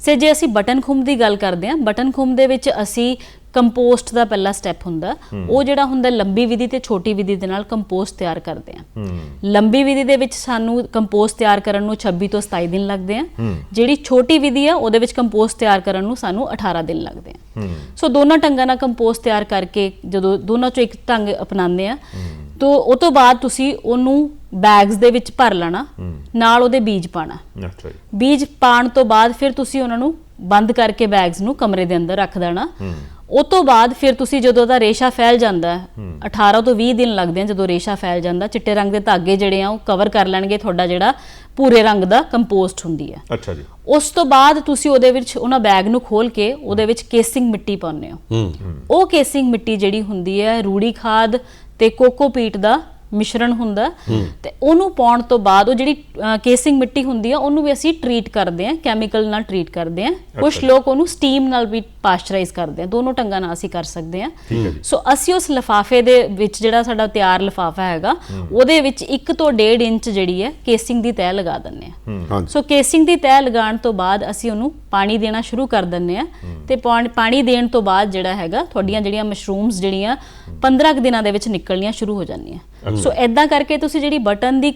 ਸੇ ਜੇ ਅਸੀਂ ਬਟਨ ਖੁੰਬ ਦੀ ਗੱਲ ਕਰਦੇ ਹਾਂ ਬਟਨ ਖੁੰਬ ਦੇ ਵਿੱਚ ਅਸੀਂ ਕੰਪੋਸਟ ਦਾ ਪਹਿਲਾ ਸਟੈਪ ਹੁੰਦਾ। ਉਹ ਜਿਹੜਾ ਹੁੰਦਾ ਲੰਬੀ ਵਿਧੀ ਤੇ ਛੋਟੀ ਵਿਧੀ ਦੇ ਨਾਲ ਕੰਪੋਸਟ ਤਿਆਰ ਕਰਦੇ ਆ। ਲੰਬੀ ਵਿਧੀ ਦੇ ਵਿੱਚ ਸਾਨੂੰ ਕੰਪੋਸਟ ਤਿਆਰ ਕਰਨ ਨੂੰ 26 ਤੋਂ 27 ਦਿਨ ਲੱਗਦੇ ਆ। ਜਿਹੜੀ ਛੋਟੀ ਵਿਧੀ ਆ ਉਹਦੇ ਵਿੱਚ ਕੰਪੋਸਟ ਤਿਆਰ ਕਰਨ ਨੂੰ ਸਾਨੂੰ 18 ਦਿਨ ਲੱਗਦੇ ਆ। ਸੋ ਦੋਨਾਂ ਢੰਗਾਂ ਨਾਲ ਕੰਪੋਸਟ ਤਿਆਰ ਕਰਕੇ ਜਦੋਂ ਦੋਨਾਂ ਚੋਂ ਇੱਕ ਢੰਗ ਅਪਣਾਉਂਦੇ ਆ ਤੋਂ ਉਹ ਤੋਂ ਬਾਅਦ ਤੁਸੀਂ ਉਹਨੂੰ ਬੈਗਸ ਦੇ ਵਿੱਚ ਭਰ ਲੈਣਾ। ਨਾਲ ਉਹਦੇ ਬੀਜ ਪਾਣਾ ਬੀਜ ਪਾਣ ਤੋਂ ਬਾਅਦ ਫਿਰ ਤੁਸੀਂ ਉਹਨਾਂ ਨੂੰ ਬੰਦ ਕਰਕੇ ਬੈਗਸ ਨੂੰ ਕਮਰੇ ਦੇ ਅੰਦਰ ਰੱਖ ਦੇਣਾ। ਉਹ ਤੋਂ ਬਾਅਦ ਫਿਰ ਤੁਸੀਂ ਜਦੋਂ ਦਾ ਰੇਸ਼ਾ ਫੈਲ ਜਾਂਦਾ ਹੈ, 18 ਤੋਂ 20 ਦਿਨ ਲੱਗਦੇ ਆ ਜਦੋਂ ਰੇਸ਼ਾ ਫੈਲ ਜਾਂਦਾ ਚਿੱਟੇ ਰੰਗ ਦੇ ਧਾਗੇ ਜਿਹੜੇ ਆ ਉਹ ਕਵਰ ਕਰ ਲੈਣਗੇ ਤੁਹਾਡਾ ਜਿਹੜਾ ਭੂਰੇ ਰੰਗ ਦਾ ਕੰਪੋਸਟ ਹੁੰਦੀ ਹੈ। ਅੱਛਾ ਜੀ। ਉਸ ਤੋਂ ਬਾਅਦ ਤੁਸੀਂ ਉਹਦੇ ਵਿੱਚ ਉਹਨਾਂ ਬੈਗ ਨੂੰ ਖੋਲ ਕੇ ਉਹਦੇ ਵਿੱਚ ਕੇਸਿੰਗ ਮਿੱਟੀ ਪਾਉਂਦੇ ਹੋ। ਹੂੰ ਉਹ ਕੇਸਿੰਗ ਮਿੱਟੀ ਜਿਹੜੀ ਹੁੰਦੀ ਹੈ ਰੂੜੀ ਖਾਦ ਤੇ ਕੋਕੋਪੀਟ ਦਾ ਮਿਸ਼ਰਣ ਹੁੰਦਾ। ਤੇ ਉਹਨੂੰ ਪਾਉਣ ਤੋਂ ਬਾਅਦ ਉਹ ਜਿਹੜੀ ਕੇਸਿੰਗ ਮਿੱਟੀ ਹੁੰਦੀ ਆ ਉਹਨੂੰ ਵੀ ਅਸੀਂ ਟਰੀਟ ਕਰਦੇ ਆ ਕੈਮੀਕਲ ਨਾਲ ਟਰੀਟ ਕਰਦੇ ਆ। ਕੁਝ ਲੋਕ ਉਹਨੂੰ ਸਟੀਮ ਨਾਲ ਵੀ ਪਾਸਚਰਾਈਜ਼ ਕਰਦੇ ਆ। ਦੋਨੋਂ ਢੰਗਾਂ ਨਾਲ ਅਸੀਂ ਕਰ ਸਕਦੇ ਆ। ਸੋ ਅਸੀਂ ਉਸ ਲਫਾਫੇ ਦੇ ਵਿੱਚ ਜਿਹੜਾ ਸਾਡਾ ਤਿਆਰ ਲਫਾਫਾ ਹੈਗਾ ਉਹਦੇ ਵਿੱਚ 1 ਤੋਂ 1.5 ਇੰਚ ਜਿਹੜੀ ਹੈ ਕੇਸਿੰਗ ਦੀ ਤਹਿ ਲਗਾ ਦਿੰਨੇ ਆ। ਸੋ ਕੇਸਿੰਗ ਦੀ ਤਹਿ ਲਗਾਉਣ ਤੋਂ ਬਾਅਦ ਅਸੀਂ ਉਹਨੂੰ ਪਾਣੀ ਦੇਣਾ ਸ਼ੁਰੂ ਕਰ ਦਿੰਨੇ ਆ। ਤੇ ਪਾਣ- ਪਾਣੀ ਦੇਣ ਤੋਂ ਬਾਅਦ ਜਿਹੜਾ ਹੈਗਾ ਤੁਹਾਡੀਆਂ ਜਿਹੜੀਆਂ ਮਸ਼ਰੂਮਸ ਜਿਹੜੀਆਂ 15 ਕੁ ਦਿਨਾਂ ਦੇ ਵਿੱਚ ਨਿਕਲਣੀਆਂ ਸ਼ੁਰੂ ਹੋ ਜਾਂਦੀਆਂ। ਸੋ ਐਦਾਂ ਕਰਕੇ ਤੁਸੀਂ ਜਿਹੜੀ ਬਟਨ ਦੀ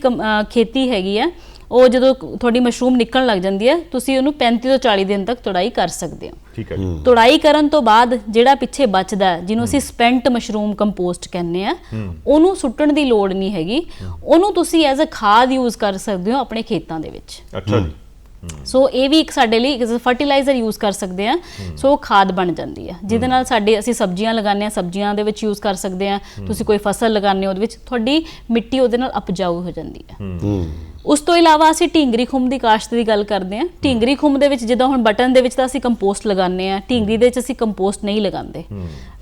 ਖੇਤੀ ਹੈਗੀ ਆ ਉਹ ਜਦੋਂ ਤੁਹਾਡੀ ਮਸ਼ਰੂਮ ਨਿਕਲਣ ਲੱਗ ਜਾਂਦੀ ਹੈ ਤੁਸੀਂ ਉਹਨੂੰ 35 ਤੋਂ 40 ਦਿਨ ਤੱਕ ਤੁੜਾਈ ਕਰ ਸਕਦੇ ਹੋ। ਠੀਕ ਹੈ। ਜੀ ਤੁੜਾਈ ਕਰਨ ਤੋਂ ਬਾਅਦ ਜਿਹੜਾ ਪਿੱਛੇ ਬਚਦਾ ਜਿਹਨੂੰ ਅਸੀਂ ਸਪੈਂਟ ਮਸ਼ਰੂਮ ਕੰਪੋਸਟ ਕਹਿੰਦੇ ਆ ਉਹਨੂੰ ਸੁੱਟਣ ਦੀ ਲੋੜ ਨਹੀਂ ਹੈਗੀ। ਉਹਨੂੰ ਤੁਸੀਂ ਐਜ਼ ਅ ਖਾਦ ਯੂਜ਼ ਕਰ ਸਕਦੇ ਹੋ ਆਪਣੇ ਖੇਤਾਂ ਦੇ ਵਿੱਚ। ਅੱਛਾ ਜੀ। ਸੋ ਇਹ ਵੀ ਇੱਕ ਸਾਡੇ ਲਈ ਇੱਕ ਫਰਟੀਲਾਈਜ਼ਰ ਯੂਜ਼ ਕਰ ਸਕਦੇ ਆ। ਸੋ ਉਹ ਖਾਦ ਬਣ ਜਾਂਦੀ ਹੈ ਜਿਹਦੇ ਨਾਲ ਸਾਡੇ ਅਸੀਂ ਸਬਜ਼ੀਆਂ ਲਗਾਉਂਦੇ ਆ ਸਬਜ਼ੀਆਂ ਦੇ ਵਿੱਚ ਯੂਜ਼ ਕਰ ਸਕਦੇ ਆ। ਤੁਸੀਂ ਕੋਈ ਫਸਲ ਲਗਾਉਂਦੇ ਹੋ ਉਹਦੇ ਵਿੱਚ ਤੁਹਾਡੀ ਮਿੱਟੀ ਉਹਦੇ ਨਾਲ ਉਪਜਾਊ ਹੋ ਜਾਂਦੀ ਹੈ। ਹੂੰ। ਉਸ ਤੋਂ ਇਲਾਵਾ ਅਸੀਂ ਢੀਂਗਰੀ ਖੁੰਮ ਦੀ ਕਾਸ਼ਤ ਦੀ ਗੱਲ ਕਰਦੇ ਹਾਂ ਢੀਂਗਰੀ ਖੁੰਮ ਦੇ ਵਿੱਚ ਜਿੱਦਾਂ ਹੁਣ ਬਟਨ ਦੇ ਵਿੱਚ ਤਾਂ ਅਸੀਂ ਕੰਪੋਸਟ ਲਗਾਉਂਦੇ ਆ। ਢੀਂਗਰੀ ਦੇ ਵਿੱਚ ਅਸੀਂ ਕੰਪੋਸਟ ਨਹੀਂ ਲਗਾਉਂਦੇ।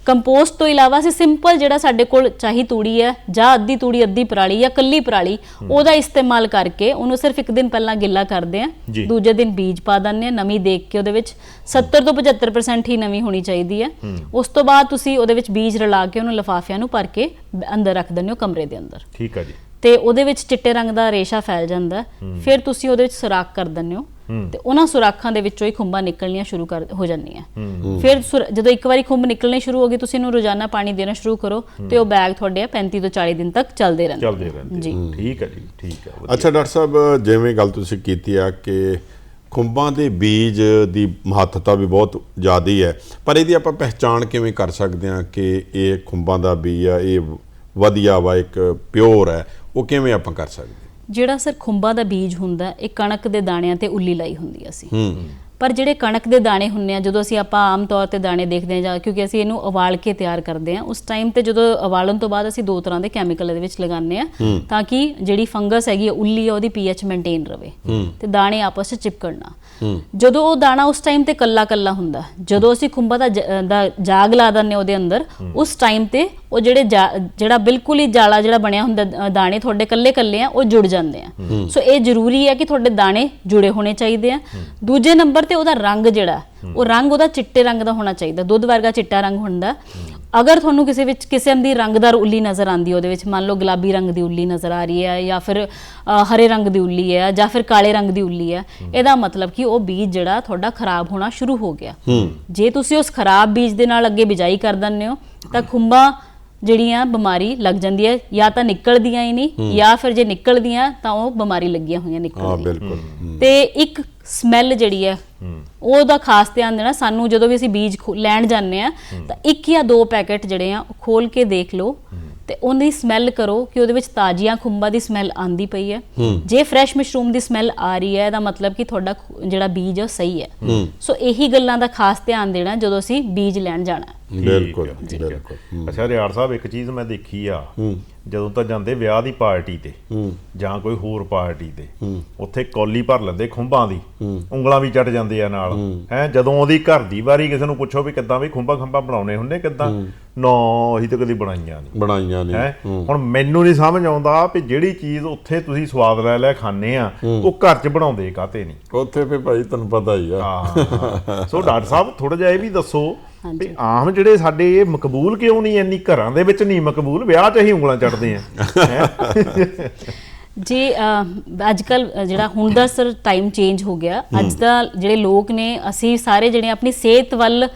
ਕੰਪੋਸਟ ਤੋਂ ਇਲਾਵਾ ਅਸੀਂ ਸਿੰਪਲ ਜਿਹੜਾ ਸਾਡੇ ਕੋਲ ਚਾਹੀ ਤੂੜੀ ਹੈ ਜਾਂ ਅੱਧੀ ਤੂੜੀ ਅੱਧੀ ਪਰਾਲੀ ਜਾਂ ਕੱਲੀ ਪਰਾਲੀ ਉਹਦਾ ਇਸਤੇਮਾਲ ਕਰਕੇ ਉਹਨੂੰ ਸਿਰਫ ਇੱਕ ਦਿਨ ਪਹਿਲਾਂ ਗਿੱਲਾ ਕਰਦੇ ਆ। ਦੂਜੇ ਦਿਨ ਬੀਜ ਪਾ ਦਿੰਦੇ ਆ ਨਮੀ ਦੇਖ ਕੇ ਉਹਦੇ ਵਿੱਚ 70 ਤੋਂ 75% ਹੀ ਨਮੀ ਹੋਣੀ ਚਾਹੀਦੀ ਹੈ। ਉਸ ਤੋਂ ਬਾਅਦ ਤੁਸੀਂ ਉਹਦੇ ਵਿੱਚ ਬੀਜ ਰਲਾ ਕੇ ਉਹਨੂੰ ਲਫਾਫਿਆਂ ਨੂੰ ਭਰ ਕੇ ਅੰਦਰ ਰੱਖ ਦਿੰਦੇ ਹੋ ਕਮਰੇ ਦੇ ਅੰਦਰ। ਠੀਕ ਹੈ ਜੀ। ਤੇ ਉਹਦੇ ਵਿੱਚ ਚਿੱਟੇ ਰੰਗ ਦਾ ਰੇਸ਼ਾ ਫੈਲ ਜਾਂਦਾ। ਫਿਰ ਤੁਸੀਂ ਉਹਦੇ ਵਿੱਚ ਸੁਰਾਖ ਕਰ ਦਿੰਦੇ ਹੋ। ਤੇ ਉਹਨਾਂ ਸੁਰਾਖਾਂ ਦੇ ਵਿੱਚੋਂ ਹੀ ਖੁੰਬਾਂ ਨਿਕਲਣੀਆਂ ਸ਼ੁਰੂ ਕਰ ਹੋ ਜਾਂਦੀਆਂ। ਫਿਰ ਜਦੋਂ ਇੱਕ ਵਾਰੀ ਖੁੰਬ ਨਿਕਲਣੇ ਸ਼ੁਰੂ ਹੋ ਗਈ ਤੁਸੀਂ ਇਹਨੂੰ ਰੋਜ਼ਾਨਾ ਪਾਣੀ ਦੇਣਾ ਸ਼ੁਰੂ ਕਰੋ ਤੇ ਉਹ ਬੈਗ ਤੁਹਾਡੇ ਆ 35 ਤੋਂ 40 ਦਿਨ ਤੱਕ ਚੱਲਦੇ ਰਹਿੰਦੇ। ਚੱਲਦੇ ਰਹਿੰਦੇ। ਜੀ। ਠੀਕ ਹੈ ਜੀ ਠੀਕ ਹੈ। ਅੱਛਾ ਡਾਕਟਰ ਸਾਹਿਬ ਜਿਵੇਂ ਗੱਲ ਤੁਸੀਂ ਕੀਤੀ ਆ ਕਿ ਖੁੰਬਾਂ ਦੇ ਬੀਜ ਦੀ ਮਹੱਤਤਾ ਵੀ ਬਹੁਤ ਜ਼ਿਆਦੀ ਹੈ ਪਰ ਇਹਦੀ ਆਪਾਂ ਪਹਿਚਾਣ ਕਿਵੇਂ ਕਰ ਸਕਦੇ ਹਾਂ ਕਿ ਇਹ ਖੁੰਬਾਂ ਦਾ ਬੀਜ ਆ ਇਹ ਵਧੀਆ ਵਾ ਇੱਕ ਪਿਓਰ ਹੈ ਉਹ ਕਿਵੇਂ ਆਪਾਂ ਕਰ ਸਕਦੇ ਹਾਂ? ਜਿਹੜਾ ਸਰ ਖੁੰਬਾਂ ਦਾ ਬੀਜ ਹੁੰਦਾ, ਇਹ ਕਣਕ ਦੇ ਦਾਣਿਆਂ ਤੇ ਉੱਲੀ ਲਾਈ ਹੁੰਦੀ ਆ ਅਸੀਂ। ਹੂੰ। ਪਰ ਜਿਹੜੇ ਕਣਕ ਦੇ ਦਾਣੇ ਹੁੰਨੇ ਆ ਜਦੋਂ ਅਸੀਂ ਆਪਾਂ ਆਮ ਤੌਰ ਤੇ ਦਾਣੇ ਦੇਖਦੇ ਜਾਂ ਕਿਉਂਕਿ ਅਸੀਂ ਇਹਨੂੰ ਉਬਾਲ ਕੇ ਤਿਆਰ ਕਰਦੇ ਹਾਂ ਉਸ ਟਾਈਮ ਤੇ ਜਦੋਂ ਉਬਾਲਣ ਤੋਂ ਬਾਅਦ ਅਸੀਂ ਦੋ ਤਰ੍ਹਾਂ ਦੇ ਕੈਮੀਕਲ ਇਹਦੇ ਵਿੱਚ ਲਗਾਉਂਦੇ ਆ ਤਾਂ ਕਿ ਜਿਹੜੀ ਫੰਗਸ ਹੈਗੀ ਆ, ਉੱਲੀ ਆ ਉਹਦੀ ਪੀਐਚ ਮੇਨਟੇਨ ਰਵੇ। ਤੇ ਦਾਣੇ ਆਪਸ ਵਿੱਚ ਚਿਪਕਣ ਨਾ। ਜਦੋਂ ਉਹ ਦਾਣਾ ਉਸ ਟਾਈਮ ਤੇ ਕੱਲਾ ਕੱਲਾ ਹੁੰਦਾ ਜਦੋਂ ਅਸੀਂ ਖੁੰਬਾਂ ਦਾ ਜਾਗ ਲਾ ਦਿੰਦੇ ਉਹਦੇ ਅੰਦਰ ਉਸ ਟਾਈਮ ਤੇ ਉਹ ਜਿਹੜੇ ਜਿਹੜਾ ਬਿਲਕੁਲ ਹੀ ਜਾਲਾ ਜਿਹੜਾ ਬਣਿਆ ਹੁੰਦਾ ਦਾਣੇ ਤੁਹਾਡੇ ਕੱਲੇ ਕੱਲੇ ਆ ਉਹ ਜੁੜ ਜਾਂਦੇ ਆ। ਸੋ ਇਹ ਜ਼ਰੂਰੀ ਹੈ ਕਿ ਤੁਹਾਡੇ ਦਾਣੇ ਜੁੜੇ ਹੋਣੇ ਚਾਹੀਦੇ ਆ। ਦੂਜੇ ਨੰਬਰ ਤੇ ਉਹਦਾ ਰੰਗ ਜਿਹੜਾ ਉਹ ਰੰਗ ਉਹਦਾ ਚਿੱਟੇ ਰੰਗ ਦਾ ਹੋਣਾ ਚਾਹੀਦਾ ਦੁੱਧ ਵਰਗਾ ਚਿੱਟਾ ਰੰਗ ਹੁੰਦਾ। ਅਗਰ ਤੁਹਾਨੂੰ ਕਿਸੇ ਵਿੱਚ ਕਿਸੇ ਦੀ ਰੰਗਦਾਰ ਉੱਲੀ ਨਜ਼ਰ ਆਂਦੀ ਉਹਦੇ ਵਿੱਚ ਮੰਨ ਲਓ ਗੁਲਾਬੀ ਰੰਗ ਦੀ ਉੱਲੀ ਨਜ਼ਰ ਆ ਰਹੀ ਹੈ ਜਾਂ ਫਿਰ ਹਰੇ ਰੰਗ ਦੀ ਉੱਲੀ ਹੈ ਜਾਂ ਫਿਰ ਕਾਲੇ ਰੰਗ ਦੀ ਉੱਲੀ ਹੈ ਇਹਦਾ ਮਤਲਬ ਕਿ ਉਹ ਬੀਜ ਜਿਹੜਾ ਤੁਹਾਡਾ ਖਰਾਬ ਹੋਣਾ ਸ਼ੁਰੂ ਹੋ ਗਿਆ। ਜੇ ਤੁਸੀਂ ਉਸ ਖਰਾਬ ਬੀਜ ਦੇ ਨਾਲ ਅੱਗੇ ਬਿਜਾਈ ਕਰ ਦਿੰਦੇ ਹੋ ਤਾਂ ਖੁੰਬਾਂ ਜਿਹੜੀਆਂ ਬਿਮਾਰੀ ਲੱਗ ਜਾਂਦੀ ਹੈ ਜਾਂ ਤਾਂ ਨਿਕਲਦੀਆਂ ਹੀ ਨਹੀਂ ਜਾਂ ਫਿਰ ਜੇ ਨਿਕਲਦੀਆਂ ਤਾਂ ਉਹ ਬਿਮਾਰੀ ਲੱਗੀਆਂ ਹੋਈਆਂ ਹਾਂ ਨਿਕਲਦੀਆਂ ਬਿਲਕੁਲ। ਤੇ ਇੱਕ ਸਮੈਲ ਜਿਹੜੀ ਹੈ ਉਹਦਾ ਖਾਸ ਧਿਆਨ ਦੇਣਾ ਸਾਨੂੰ ਜਦੋਂ ਵੀ ਅਸੀਂ ਬੀਜ ਖੋ- ਲੈਣ ਜਾਂਦੇ ਆ ਤਾਂ ਇੱਕ ਜਾਂ ਦੋ ਪੈਕੇਟ ਜਿਹੜੇ ਆ ਉਹ ਖੋਲ ਕੇ ਦੇਖ ਲਓ ਤੇ ਉਹਦੀ ਸਮੈਲ ਕਰੋ ਕਿ ਉਹਦੇ ਵਿੱਚ ਤਾਜ਼ੀਆਂ ਖੁੰਬਾਂ ਦੀ ਸਮੈਲ ਆਂਦੀ ਪਈ ਹੈ। ਜੇ ਫਰੈਸ਼ ਮਸ਼ਰੂਮ ਦੀ ਸਮੈਲ ਆ ਰਹੀ ਹੈ ਇਹਦਾ ਮਤਲਬ ਕਿ ਤੁਹਾਡਾ ਖੁ- ਜਿਹੜਾ ਬੀਜ ਹੈ ਉਹ ਸਹੀ ਹੈ। ਸੋ ਇਹੀ ਗੱਲਾਂ ਦਾ ਖਾਸ ਧਿਆਨ ਦੇਣਾ ਜਦੋਂ ਅਸੀਂ ਬੀਜ ਲੈਣ ਜਾਣਾ। ਬਿਲਕੁਲ। ਬਿਲਕੁਲ ਅੱਛਾ ਰਿਆੜ ਸਾਹਿਬ ਇੱਕ ਚੀਜ਼ ਮੈਂ ਦੇਖੀ ਆ ਜਦੋਂ ਤਾਂ ਜਾਂਦੇ ਵਿਆਹ ਦੀ ਪਾਰਟੀ ਤੇ ਜਾਂ ਕੋਈ ਹੋਰ ਪਾਰਟੀ ਤੇ ਉੱਥੇ ਕੌਲੀ ਭਰ ਲੈਂਦੇ ਖੁੰਬਾਂ ਦੀ ਉਂਗਲਾਂ ਵੀ ਚੜ ਜਾਂਦੇ ਆ ਨਾਲ। ਹੈ। ਜਦੋਂ ਉਹਦੀ ਘਰ ਦੀ ਵਾਰੀ ਕਿਸੇ ਨੂੰ ਪੁੱਛੋ ਵੀ ਕਿੱਦਾਂ ਵੀ ਖੁੰਬਾਂ ਖੰਬਾਂ ਬਣਾਉਣੇ ਹੁੰਦੇ ਕਿੱਦਾਂ? ਨੋ ਅਸੀਂ ਤਾਂ ਕਦੀ ਬਣਾਈਆਂ ਨਹੀਂ ਬਣਾਈਆਂ ਨੇ। ਹੈ ਹੁਣ ਮੈਨੂੰ ਨਹੀਂ ਸਮਝ ਆਉਂਦਾ ਵੀ ਜਿਹੜੀ ਚੀਜ਼ ਉੱਥੇ ਤੁਸੀਂ ਸਵਾਦ ਲੈ ਲੈ ਖਾਣੇ ਆ ਉਹ ਘਰ 'ਚ ਬਣਾਉਂਦੇ ਕਾਤੇ ਨਹੀਂ ਉੱਥੇ ਫੇ ਭਾਈ ਤੈਨੂੰ ਪਤਾ ਹੀ ਆ। ਸੋ ਡਾਕਟਰ ਸਾਹਿਬ ਥੋੜਾ ਜਿਹਾ ਇਹ ਵੀ ਦੱਸੋ ਵੀ ਆਮ ਜਿਹੜੇ ਸਾਡੇ ਇਹ ਮਕਬੂਲ ਕਿਉਂ ਨਹੀਂ ਇੰਨੀ ਘਰਾਂ ਦੇ ਵਿੱਚ ਨਹੀਂ ਮਕਬੂਲ ਵਿਆਹ 'ਚ ਅਸੀਂ ਉਂਗਲਾਂ ਚੱਟਦੇ ਆ। ਹੈਂ? ਜੀ ਅੱਜ ਕੱਲ ਜਿਹੜਾ ਹੁਣ ਦਾ ਸਰ ਟਾਈਮ ਚੇਂਜ ਹੋ ਗਿਆ ਅੱਜ ਦਾ ਜਿਹੜੇ ਲੋਕ ਨੇ ਅਸੀਂ ਸਾਰੇ ਜਿਹੜੇ ਆਪਣੀ ਸਿਹਤ ਵੱਲ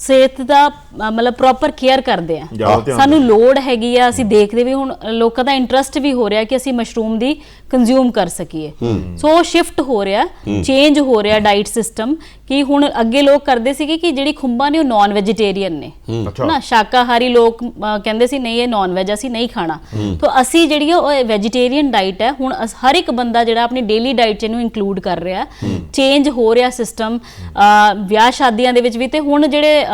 ਸਿਹਤ ਦਾ ਅ, ਮਤਲਬ ਪ੍ਰੋਪਰ ਕੇਅਰ ਕਰਦੇ ਆ। ਜ਼ਿਆਦਾ ਧਿਆਨ ਸਾਨੂੰ ਲੋੜ ਹੈਗੀ ਆ ਅਸੀਂ ਦੇਖਦੇ ਵੀ ਹੁਣ ਲੋਕਾਂ ਦਾ ਇੰਟਰਸਟ ਵੀ ਹੋ ਰਿਹਾ ਕਿ ਅਸੀਂ ਮਸ਼ਰੂਮ ਦੀ ਕੰਜ਼ਿਊਮ ਕਰ ਸਕੀਏ। ਸੋ ਸ਼ਿਫਟ ਹੋ ਰਿਹਾ ਚੇਂਜ ਹੋ ਰਿਹਾ ਡਾਈਟ ਸਿਸਟਮ ਕਿ ਹੁਣ ਅੱਗੇ ਲੋਕ ਕਰਦੇ ਸੀਗੇ ਕਿ ਜਿਹੜੀ ਖੁੰਬਾਂ ਨੇ ਉਹ ਨਾਨ ਵੈਜੀਟੇਰੀਅਨ ਨੇ ਅੱਛਾ। ਨਾ ਸ਼ਾਕਾਹਾਰੀ ਲੋਕ ਅ, ਕਹਿੰਦੇ ਸੀ ਨਹੀਂ ਇਹ ਨਾਨ ਵੈਜ ਅਸੀਂ ਨਹੀਂ ਖਾਣਾ। ਤਾਂ ਅਸੀਂ ਜਿਹੜੀ ਆ ਉਹ ਵੈਜੀਟੇਰੀਅਨ ਡਾਈਟ ਹੈ ਹੁਣ ਅਸ- ਹਰ ਇੱਕ ਬੰਦਾ ਜਿਹੜਾ ਆਪਣੀ ਡੇਲੀ ਡਾਈਟ ਚ ਇਹਨੂੰ ਇਨਕਲੂਡ ਕਰ ਰਿਹਾ। ਚੇਂਜ ਹੋ ਰਿਹਾ ਸਿਸਟਮ ਵਿਆਹ ਸ਼ਾਦੀਆਂ ਦੇ ਵਿੱਚ ਵੀ ਤੇ ਹੁਣ ਜਿਹੜੇ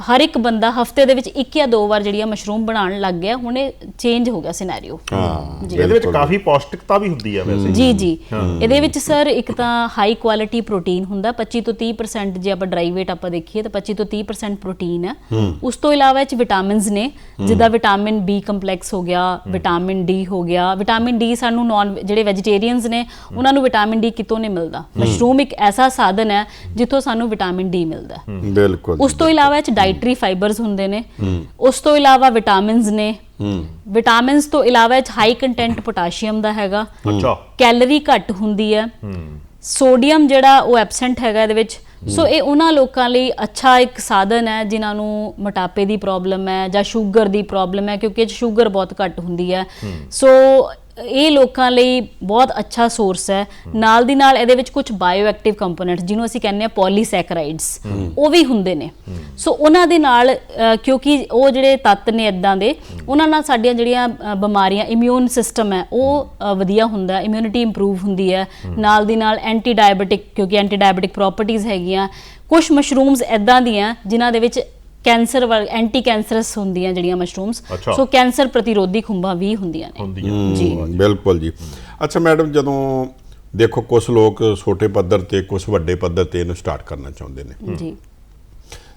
ਹਰ ਇੱਕ ਬੰਦਾ ਹਫ਼ਤੇ ਦੇ ਵਿੱਚ ਇੱਕ ਜਾਂ ਦੋ ਵਾਰ ਜਿਹੜੀ ਆ ਮਸ਼ਰੂਮ ਬਣਾਉਣ ਲੱਗ ਗਿਆ ਹੁਣ ਇਹ ਚੇਂਜ ਹੋ ਗਿਆ ਸਿਨੈਰੀਓ ਹਾਂ ਇਹਦੇ ਵਿੱਚ ਕਾਫੀ ਪੌਸ਼ਟਿਕਤਾ ਵੀ ਹੁੰਦੀ ਆ ਵੈਸੇ। ਜੀ ਜੀ। ਇਹਦੇ ਵਿੱਚ ਸਰ ਇੱਕ ਤਾਂ ਹਾਈ ਕੁਆਲਿਟੀ ਪ੍ਰੋਟੀਨ ਹੁੰਦਾ 25 ਤੋਂ 30% ਜੇ ਆਪਾਂ ਡਰਾਈ weight ਆਪਾਂ ਦੇਖੀਏ ਤਾਂ 25 ਤੋਂ 30% ਪ੍ਰੋਟੀਨ ਹੈ। ਉਸ ਤੋਂ ਇਲਾਵਾ ਇਹ ਚ ਵਿਟਾਮਿਨਸ ਨੇ ਜਿੱਦਾਂ ਵਿਟਾਮਿਨ ਬੀ ਕੰਪਲੈਕਸ ਹੋ ਗਿਆ ਵਿਟਾਮਿਨ ਡੀ ਹੋ ਗਿਆ। ਵਿਟਾਮਿਨ ਡੀ ਸਾਨੂੰ ਨਾਨ ਜਿਹੜੇ ਵੈਜੀਟੇਰੀਅਨਸ ਨੇ ਉਹਨਾਂ ਨੂੰ ਵਿਟਾਮਿਨ ਡੀ ਕਿਤੋਂ ਨਹੀਂ ਮਿਲਦਾ। ਮਸ਼ਰੂਮ ਇੱਕ ਐਸਾ ਸਾਧਨ ਹੈ ਜਿੱਥੋਂ ਸਾਨੂੰ ਵਿਟਾਮਿਨ ਡੀ ਮਿਲਦਾ। ਬਿਲਕੁਲ। ਉਸ ਤੋਂ ਇਲਾਵਾ ਇਹ ਚ ਡਾਈਟਰੀ ਫਾਈਬਰਸ ਹੁੰਦੇ ਨੇ। ਉਸ ਤੋਂ ਇਲਾਵਾ ਵਿਟਾਮਿਨਸ ਨੇ। ਵਿਟਾਮਿਨਸ ਤੋਂ ਇਲਾਵਾ ਇਹ ਚ ਹਾਈ ਕੰਟੈਂਟ ਪੋਟਾਸ਼ੀਅਮ ਦਾ ਹੈਗਾ। ਅੱਛਾ। ਕੈਲਰੀ ਘੱਟ ਹੁੰਦੀ ਹੈ। ਸੋਡੀਅਮ ਜਿਹੜਾ ਉਹ ਐਬਸੈਂਟ ਹੈਗਾ ਇਹਦੇ ਵਿੱਚ। ਸੋ ਇਹ ਉਹਨਾਂ ਲੋਕਾਂ ਲਈ ਅੱਛਾ ਇੱਕ ਸਾਧਨ ਹੈ ਜਿਨ੍ਹਾਂ ਨੂੰ ਮੋਟਾਪੇ ਦੀ ਪ੍ਰੋਬਲਮ ਹੈ ਜਾਂ ਸ਼ੂਗਰ ਦੀ ਪ੍ਰੋਬਲਮ ਹੈ ਕਿਉਂਕਿ ਇਹ ਸ਼ੂਗਰ ਬਹੁਤ ਘੱਟ ਹੁੰਦੀ ਹੈ। ਸੋ ਇਹ ਲੋਕਾਂ ਲਈ ਬਹੁਤ ਅੱਛਾ ਸੋਰਸ ਹੈ। ਨਾਲ ਦੀ ਨਾਲ ਇਹਦੇ ਵਿੱਚ ਕੁਝ ਬਾਇਓਐਕਟਿਵ ਕੰਪੋਨੈਂਟਸ ਜਿਹਨੂੰ ਅਸੀਂ ਕਹਿੰਦੇ ਆ ਪੋਲੀਸੈਕਰਾਈਡਸ ਉਹ ਵੀ ਹੁੰਦੇ ਨੇ। ਸੋ ਉਹਨਾਂ ਦੇ ਨਾਲ ਕਿਉਂਕਿ ਉਹ ਜਿਹੜੇ ਤੱਤ ਨੇ ਇਦਾਂ ਦੇ, ਉਹਨਾਂ ਨਾਲ ਸਾਡੀਆਂ ਜਿਹੜੀਆਂ ਬਿਮਾਰੀਆਂ ਇਮਿਊਨ ਸਿਸਟਮ ਹੈ, ਉਹ ਵਧੀਆ ਹੁੰਦਾ ਇਮਿਊਨਿਟੀ ਇੰਪਰੂਵ ਹੁੰਦੀ ਹੈ। ਨਾਲ ਦੀ ਨਾਲ ਐਂਟੀ ਡਾਇਬੀਟਿਕ ਕਿਉਂਕਿ ਐਂਟੀ ਡਾਇਬੀਟਿਕ ਪ੍ਰੋਪਰਟੀਆਂ ਹੈਗੀਆਂ। ਕੁਝ ਮਸ਼ਰੂਮਸ ਇਦਾਂ ਦੀਆਂ, ਜਿਨ੍ਹਾਂ ਦੇ ਵਿੱਚ ਕੈਂਸਰ ਵਾਲ ਐਂਟੀ ਕੈਂਸਰਸ ਹੁੰਦੀਆਂ ਜਿਹੜੀਆਂ ਮਸ਼ਰੂਮਸ। ਸੋ ਕੈਂਸਰ ਪ੍ਰਤੀਰੋਧੀ ਖੁੰਬਾਂ ਵੀ ਹੁੰਦੀਆਂ ਨੇ। ਜੀ। ਬਿਲਕੁਲ ਜੀ। ਅੱਛਾ ਮੈਡਮ ਜਦੋਂ ਦੇਖੋ ਕੁਝ ਲੋਕ ਛੋਟੇ ਪੱਧਰ ਤੇ ਕੁਝ ਵੱਡੇ ਪੱਧਰ ਤੇ ਇਹਨੂੰ ਸਟਾਰਟ ਕਰਨਾ ਚਾਹੁੰਦੇ ਨੇ। ਜੀ।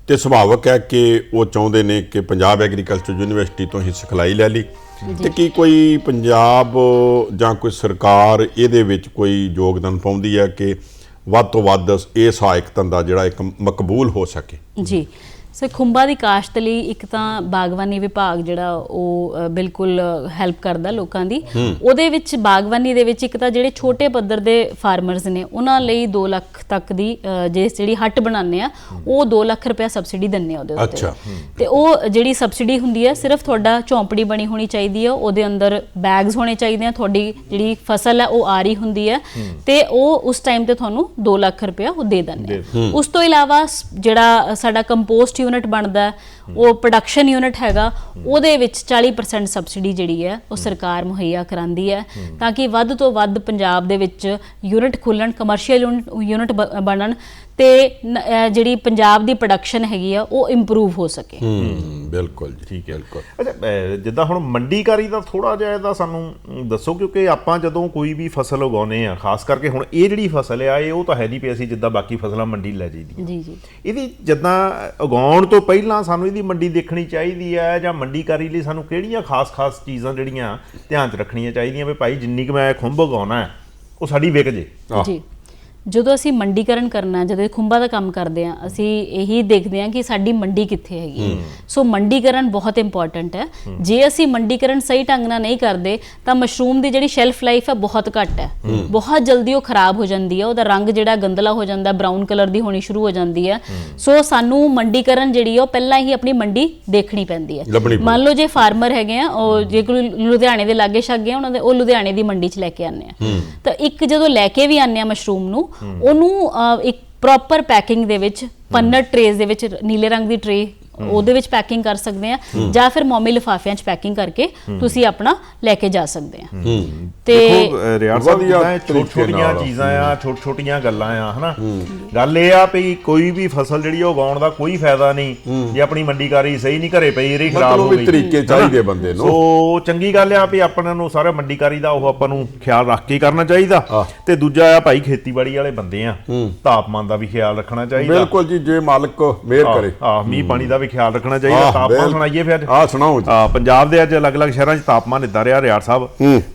ਤੇ ਸੁਭਾਵਕ ਹੈ ਕਿ ਉਹ ਚਾਹੁੰਦੇ ਨੇ ਕਿ ਪੰਜਾਬ ਐਗਰੀਕਲਚਰ ਯੂਨੀਵਰਸਿਟੀ ਤੋਂ ਹੀ ਸਿਖਲਾਈ ਲੈ ਲਈ। ਤੇ ਕੀ ਕੋਈ ਪੰਜਾਬ ਜਾਂ ਕੋਈ ਸਰਕਾਰ ਇਹਦੇ ਵਿੱਚ ਕੋਈ ਯੋਗਦਾਨ ਪਾਉਂਦੀ ਹੈ ਕਿ ਵੱਧ ਤੋਂ ਵੱਧ ਇਹ ਸਹਾਇਕ ਧੰਦਾ ਜਿਹੜਾ ਇੱਕ ਮਕਬੂਲ ਹੋ ਸਕੇ? ਜੀ। ਸੋ ਖੁੰਬਾਂ ਦੀ ਕਾਸ਼ਤ ਲਈ ਇੱਕ ਤਾਂ ਬਾਗਬਾਨੀ ਵਿਭਾਗ ਜਿਹੜਾ ਉਹ ਬਿਲਕੁਲ ਹੈਲਪ ਕਰਦਾ ਲੋਕਾਂ ਦੀ। ਉਹਦੇ ਵਿੱਚ ਬਾਗਬਾਨੀ ਦੇ ਵਿੱਚ ਇੱਕ ਤਾਂ ਜਿਹੜੇ ਛੋਟੇ ਪੱਧਰ ਦੇ ਫਾਰਮਰਸ ਨੇ ਉਹਨਾਂ ਲਈ 2 ਲੱਖ ਤੱਕ ਦੀ ਜੇ ਜਿਹੜੀ ਹੱਟ ਬਣਾਉਂਦੇ ਆ ਉਹ 2 ਲੱਖ ਰੁਪਏ ਸਬਸਿਡੀ ਦਿੰਨੇ ਆ ਉਹਦੇ ਉੱਤੇ। ਅੱਛਾ। ਤੇ ਉਹ ਜਿਹੜੀ ਸਬਸਿਡੀ ਹੁੰਦੀ ਹੈ ਸਿਰਫ ਤੁਹਾਡਾ ਝੌਂਪੜੀ ਬਣੀ ਹੋਣੀ ਚਾਹੀਦੀ ਹੈ ਉਹਦੇ ਅੰਦਰ ਬੈਗਸ ਹੋਣੇ ਚਾਹੀਦੇ ਆ ਤੁਹਾਡੀ ਜਿਹੜੀ ਫਸਲ ਹੈ ਉਹ ਆ ਰਹੀ ਹੁੰਦੀ ਹੈ। ਤੇ ਉਹ ਉਸ ਟਾਈਮ ਤੇ ਤੁਹਾਨੂੰ 2 ਲੱਖ ਰੁਪਇਆ ਉਹ ਦੇ ਦਿੰਦੇ ਆ। ਉਸ ਤੋਂ ਇਲਾਵਾ ਜਿਹੜਾ ਸਾਡਾ ਕੰਪੋਸਟ ਯੂਨਿਟ ਬਣਦਾ ਉਹ ਪ੍ਰੋਡਕਸ਼ਨ ਯੂਨਿਟ ਹੈਗਾ ਉਹਦੇ ਵਿੱਚ 40% ਸਬਸਿਡੀ ਜਿਹੜੀ ਹੈ ਉਹ ਸਰਕਾਰ ਮੁਹੱਈਆ ਕਰਾਂਦੀ ਹੈ ਤਾਂ ਕਿ ਵੱਧ ਤੋਂ ਵੱਧ ਪੰਜਾਬ ਦੇ ਵਿੱਚ ਯੂਨਿਟ ਖੁੱਲਣ ਕਮਰਸ਼ੀਅਲ ਯੂਨਿਟ ਬਣਨ ਤੇ ਜਿਹੜੀ ਪੰਜਾਬ ਦੀ ਪ੍ਰੋਡਕਸ਼ਨ ਹੈਗੀ ਆ ਉਹ ਇੰਪਰੂਵ ਹੋ ਸਕੇ। ਹਮ ਬਿਲਕੁਲ ਜੀ। ਠੀਕ ਹੈ ਬਿਲਕੁਲ। ਅੱਛਾ ਜਿੱਦਾਂ ਹੁਣ ਮੰਡੀਕਾਰੀ ਦਾ ਥੋੜਾ ਜਿਹਾ ਇਹਦਾ ਸਾਨੂੰ ਦੱਸੋ ਕਿਉਂਕਿ ਆਪਾਂ ਜਦੋਂ ਕੋਈ ਵੀ ਫਸਲ ਉਗਾਉਨੇ ਆ ਖਾਸ ਕਰਕੇ ਹੁਣ ਇਹ ਜਿਹੜੀ ਫਸਲ ਆ ਇਹ ਉਹ ਤਾਂ ਹੈ ਨਹੀਂ ਪਈ ਅਸੀਂ ਜਿੱਦਾਂ ਬਾਕੀ ਫਸਲਾਂ ਮੰਡੀ ਲੈ ਜਾਈਦੀ। ਜੀ ਜੀ। ਇਹਦੀ ਜਿੱਦਾਂ ਉਗਾਉਣ ਤੋਂ ਪਹਿਲਾਂ ਸਾਨੂੰ ਇਹਦੀ ਮੰਡੀ ਦੇਖਣੀ ਚਾਹੀਦੀ ਹੈ ਜਾਂ ਮੰਡੀਕਾਰੀ ਲਈ ਸਾਨੂੰ ਕਿਹੜੀਆਂ ਖਾਸ-ਖਾਸ ਚੀਜ਼ਾਂ ਜਿਹੜੀਆਂ ਧਿਆਨ 'ਚ ਰੱਖਣੀਆਂ ਚਾਹੀਦੀਆਂ ਵੀ ਭਾਈ ਜਿੰਨੀ ਕੁ ਮੈਂ ਖੁੰਭ ਉਗਾਉਣਾ ਹੈ ਉਹ ਸਾਡੀ ਵਿਕ ਜੇ। ਜੀ। ਜਦੋਂ ਅਸੀਂ ਮੰਡੀਕਰਨ ਕਰਨਾ ਜਦੋਂ ਖੁੰਬਾਂ ਦਾ ਕੰਮ ਕਰਦੇ ਆ ਅਸੀਂ ਇਹੀ ਦੇਖਦੇ ਆ ਕਿ ਸਾਡੀ ਮੰਡੀ ਕਿੱਥੇ ਹੈਗੀ ਸੋ ਮੰਡੀਕਰਨ ਬਹੁਤ ਇੰਪੋਰਟੈਂਟ ਹੈ। ਜੇ ਅਸੀਂ ਮੰਡੀਕਰਨ ਸਹੀ ਢੰਗ ਨਾਲ ਨਹੀਂ ਕਰਦੇ ਤਾਂ ਮਸ਼ਰੂਮ ਦੀ ਜਿਹੜੀ ਸ਼ੈਲਫ ਲਾਈਫ ਹੈ ਬਹੁਤ ਘੱਟ ਹੈ। ਬਹੁਤ ਜਲਦੀ ਉਹ ਖਰਾਬ ਹੋ ਜਾਂਦੀ ਹੈ ਉਹਦਾ ਰੰਗ ਜਿਹੜਾ ਗੰਦਲਾ ਹੋ ਜਾਂਦਾ ਬ੍ਰਾਊਨ ਕਲਰ ਦੀ ਹੋਣੀ ਸ਼ੁਰੂ ਹੋ ਜਾਂਦੀ ਹੈ। ਸੋ ਸਾਨੂੰ ਮੰਡੀਕਰਨ ਜਿਹੜੀ ਉਹ ਪਹਿਲਾਂ ਹੀ ਆਪਣੀ ਮੰਡੀ ਦੇਖਣੀ ਪੈਂਦੀ ਹੈ। ਮੰਨ ਲਓ ਜੇ ਫਾਰਮਰ ਹੈਗੇ ਆ ਉਹ ਜੇ ਕੋਈ ਲੁਧਿਆਣੇ ਦੇ ਲਾਗੇ ਛਾਗੇ ਉਹਨਾਂ ਦੇ ਉਹ ਲੁਧਿਆਣੇ ਦੀ ਮੰਡੀ 'ਚ ਲੈ ਕੇ ਆਉਂਦੇ ਆ। ਤਾਂ ਇੱਕ ਜਦੋਂ ਲੈ ਕੇ ਵੀ ਆਉਂਦੇ ਆ ਮਸ਼ਰੂਮ ਨੂੰ ਉਹਨੂੰ ਅਹ, ਇੱਕ ਪ੍ਰੋਪਰ ਪੈਕਿੰਗ ਦੇ ਵਿੱਚ ਪੰਨਟ ਟਰੇਜ਼ ਦੇ ਵਿੱਚ ਨੀਲੇ ਰੰਗ ਦੀ ਟਰੇ ਉਹਦੇ ਵਿੱਚ ਪੈਕਿੰਗ ਕਰ ਸਕਦੇ ਆ ਜਾਂ ਫਿਰ ਮੋਮੀ ਲਿਫਾਫਿਆਂ 'ਚ ਪੈਕਿੰਗ ਕਰਕੇ ਤੁਸੀਂ ਆਪਣਾ ਲੈ ਕੇ ਜਾ ਸਕਦੇ ਆ। ਤੇ ਰਿਆੜ ਸਾਹਿਬ ਜਿੱਦਾਂ ਛੋਟੀਆਂ। ਚੀਜ਼ਾਂ ਆ ਛੋਟ ਛੋਟੀਆਂ ਗੱਲਾਂ ਆ ਹਨਾ? ਗੱਲ ਇਹ ਆ ਵੀ ਕੋਈ ਵੀ ਫਸਲ ਜਿਹੜੀ ਉਹ ਉਗਾਉਣ ਦਾ ਕੋਈ ਫਾਇਦਾ ਨਹੀਂ। ਜੇ ਆਪਣੀ ਮੰਡੀਕਾਰੀ ਸਹੀ ਨਹੀਂ ਘਰੇ ਪਈ ਇਹਦੀ ਖਰਾਬ ਮਤਲਬ ਹੋ ਵੀ ਗਈ। ਤਰੀਕੇ ਚਾਹੀਦੇ ਬੰਦੇ ਨੂੰ। ਸੋ ਚੰਗੀ ਗੱਲ ਆ ਵੀ ਆਪਾਂ ਨੂੰ ਸਾਰਾ ਮੰਡੀਕਾਰੀ ਦਾ ਉਹ ਆਪਾਂ ਨੂੰ ਖਿਆਲ ਰੱਖ ਕੇ ਕਰਨਾ ਚਾਹੀਦਾ। ਤੇ ਦੂਜਾ ਆ ਭਾਈ ਖੇਤੀਬਾੜੀ ਵਾਲੇ ਬੰਦੇ ਆ। ਤਾਪਮਾਨ ਦਾ ਵੀ ਖਿਆਲ ਰੱਖਣਾ ਚਾਹੀਦਾ। ਬਿਲਕੁਲ ਜੀ ਜੇ ਮਾਲਕ ਮਿਹਰ ਕਰੇ। ਆ ਮੀਂਹ ਪਾਣੀ ਦਾ ਵੀ ਖਿਆਲ ਰੱਖਣਾ ਚਾਹੀਦਾ ਤਾਪਮਾਨ ਸੁਣਾਈਏ ਫਿਰ ਅੱਜ। ਸੁਣਾਓ ਜੀ। ਆ ਪੰਜਾਬ ਦੇ ਅੱਜ ਅਲੱਗ-ਅਲੱਗ ਸ਼ਹਿਰਾਂ 'ਚ ਤਾਪਮਾਨ ਇਦਾਂ ਰਿਹਾ ਰਿਆੜ ਸਾਹਿਬ।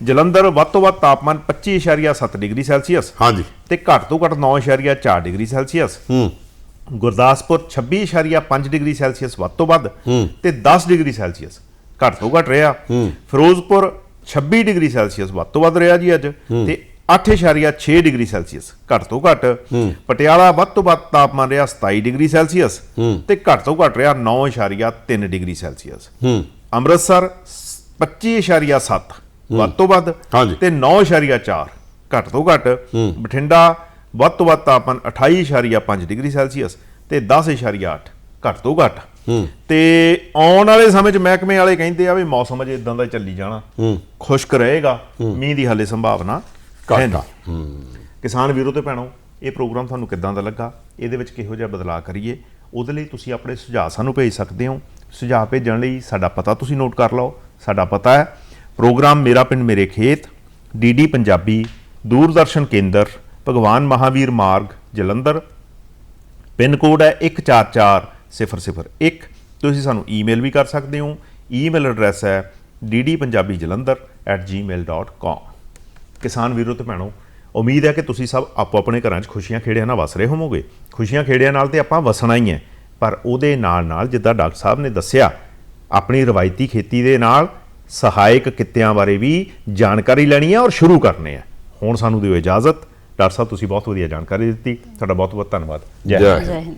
ਜਲੰਧਰ ਵੱਧ ਤੋਂ ਵੱਧ ਤਾਪਮਾਨ 25.7 ਡਿਗਰੀ ਸੈਲਸੀਅਸ। ਹਾਂਜੀ। ਤੇ ਘੱਟ ਤੋਂ ਘੱਟ 9.4 ਡਿਗਰੀ ਸੈਲਸੀਅਸ। ਹੂੰ। ਗੁਰਦਾਸਪੁਰ 26.5 ਡਿਗਰੀ ਸੈਲਸੀਅਸ ਵੱਧ ਤੋਂ ਵੱਧ। ਤੇ 10 ਡਿਗਰੀ ਸੈਲਸੀਅਸ। ਘੱਟ ਤੋਂ ਘੱਟ ਰਿਹਾ। ਫਿਰੋਜ਼ਪੁਰ 26 ਡਿਗਰੀ ਸੈਲਸੀਅਸ ਵੱਧ ਤੋਂ ਵੱਧ ਰਿਹਾ ਜੀ ਅੱਜ। ਤੇ 8.6 ਡਿਗਰੀ ਸੈਲਸੀਅਸ ਘੱਟ ਤੋਂ ਘੱਟ। ਪਟਿਆਲਾ ਵੱਧ ਤੋਂ ਵੱਧ ਤਾਪਮਾਨ ਰਿਹਾ 27 ਡਿਗਰੀ ਸੈਲਸੀਅਸ ਤੇ ਘੱਟ ਤੋਂ ਘੱਟ ਰਿਹਾ 9.3 ਡਿਗਰੀ ਸੈਲਸੀਅਸ। ਅੰਮ੍ਰਿਤਸਰ 25.7 ਵੱਧ ਤੋਂ ਵੱਧ। ਤੇ 9.4 ਘੱਟ ਤੋਂ ਘੱਟ। ਬਠਿੰਡਾ ਵੱਧ ਤੋਂ ਵੱਧ ਤਾਪਮਾਨ 28.5 ਡਿਗਰੀ ਸੈਲਸੀਅਸ ਤੇ 10.8 ਘੱਟ ਤੋਂ ਘੱਟ। ਤੇ ਆਉਣ ਵਾਲੇ ਸਮੇਂ 'ਚ ਮਹਿਕਮੇ ਵਾਲੇ ਕਹਿੰਦੇ ਆ ਵੀ ਮੌਸਮ ਅਜੇ ਇਦਾਂ ਦਾ ਚੱਲੀ ਜਾਣਾ। ਖੁਸ਼ਕ ਰਹੇਗਾ। ਮੀਂਹ ਦੀ ਹਾਲੇ ਸੰਭਾਵਨਾ ਘੱਟ ਕਿਸਾਨ ਵੀਰੋ ਤੇ ਭੈਣੋ ਇਹ ਪ੍ਰੋਗਰਾਮ ਤੁਹਾਨੂੰ ਕਿੱਦਾਂ ਦਾ ਲੱਗਾ? ਇਹਦੇ ਵਿੱਚ ਕਿਹੋ ਜਿਹਾ ਬਦਲਾਅ ਕਰੀਏ? ਉਹਦੇ ਲਈ ਤੁਸੀਂ ਆਪਣੇ ਸੁਝਾਅ ਸਾਨੂੰ ਭੇਜ ਸਕਦੇ ਹੋ। ਸੁਝਾਅ ਭੇਜਣ ਲਈ ਸਾਡਾ ਪਤਾ ਤੁਸੀਂ ਨੋਟ ਕਰ ਲਓ। ਸਾਡਾ ਪਤਾ ਹੈ ਪ੍ਰੋਗਰਾਮ ਮੇਰਾ ਪਿੰਡ ਮੇਰੇ ਖੇਤ ਡੀਡੀ ਪੰਜਾਬੀ ਦੂਰਦਰਸ਼ਨ ਕੇਂਦਰ ਭਗਵਾਨ ਮਹਾਵੀਰ ਮਾਰਗ ਜਲੰਧਰ। ਪਿੰਨ ਕੋਡ ਹੈ 144001 ਤੁਸੀਂ ਸਾਨੂੰ ਈਮੇਲ ਵੀ ਕਰ ਸਕਦੇ ਹੋ। ਈਮੇਲ ਐਡਰੈਸ ਹੈ ddpunjabijalandhar@gmail.com ਕਿਸਾਨ ਵੀਰੋ ਤੇ ਭੈਣੋ ਉਮੀਦ ਹੈ ਕਿ ਤੁਸੀਂ ਸਭ ਆਪੋ ਆਪਣੇ ਘਰਾਂ 'ਚ ਖੁਸ਼ੀਆਂ ਖੇੜਿਆਂ ਨਾਲ ਵਸ ਰਹੇ ਹੋਵੋਗੇ। ਖੁਸ਼ੀਆਂ ਖੇੜਿਆਂ ਨਾਲ ਤੇ ਆਪਾਂ ਵਸਣਾ ਹੀ ਹੈ ਪਰ ਉਹਦੇ ਨਾਲ ਨਾਲ ਜਿੱਦਾਂ ਡਾਕਟਰ ਸਾਹਿਬ ਨੇ ਦੱਸਿਆ ਆਪਣੀ ਰਵਾਇਤੀ ਖੇਤੀ ਦੇ ਨਾਲ ਸਹਾਇਕ ਕਿੱਤਿਆਂ ਬਾਰੇ ਵੀ ਜਾਣਕਾਰੀ ਲੈਣੀ ਹੈ ਔਰ ਸ਼ੁਰੂ ਕਰਨੇ ਆ ਹੁਣ ਸਾਨੂੰ ਦਿਓ ਇਜਾਜ਼ਤ। ਡਾਕਟਰ ਸਾਹਿਬ ਤੁਸੀਂ ਬਹੁਤ ਵਧੀਆ ਜਾਣਕਾਰੀ ਦਿੱਤੀ। ਤੁਹਾਡਾ ਬਹੁਤ ਬਹੁਤ ਧੰਨਵਾਦ ਜੈ ਹਿੰਦ।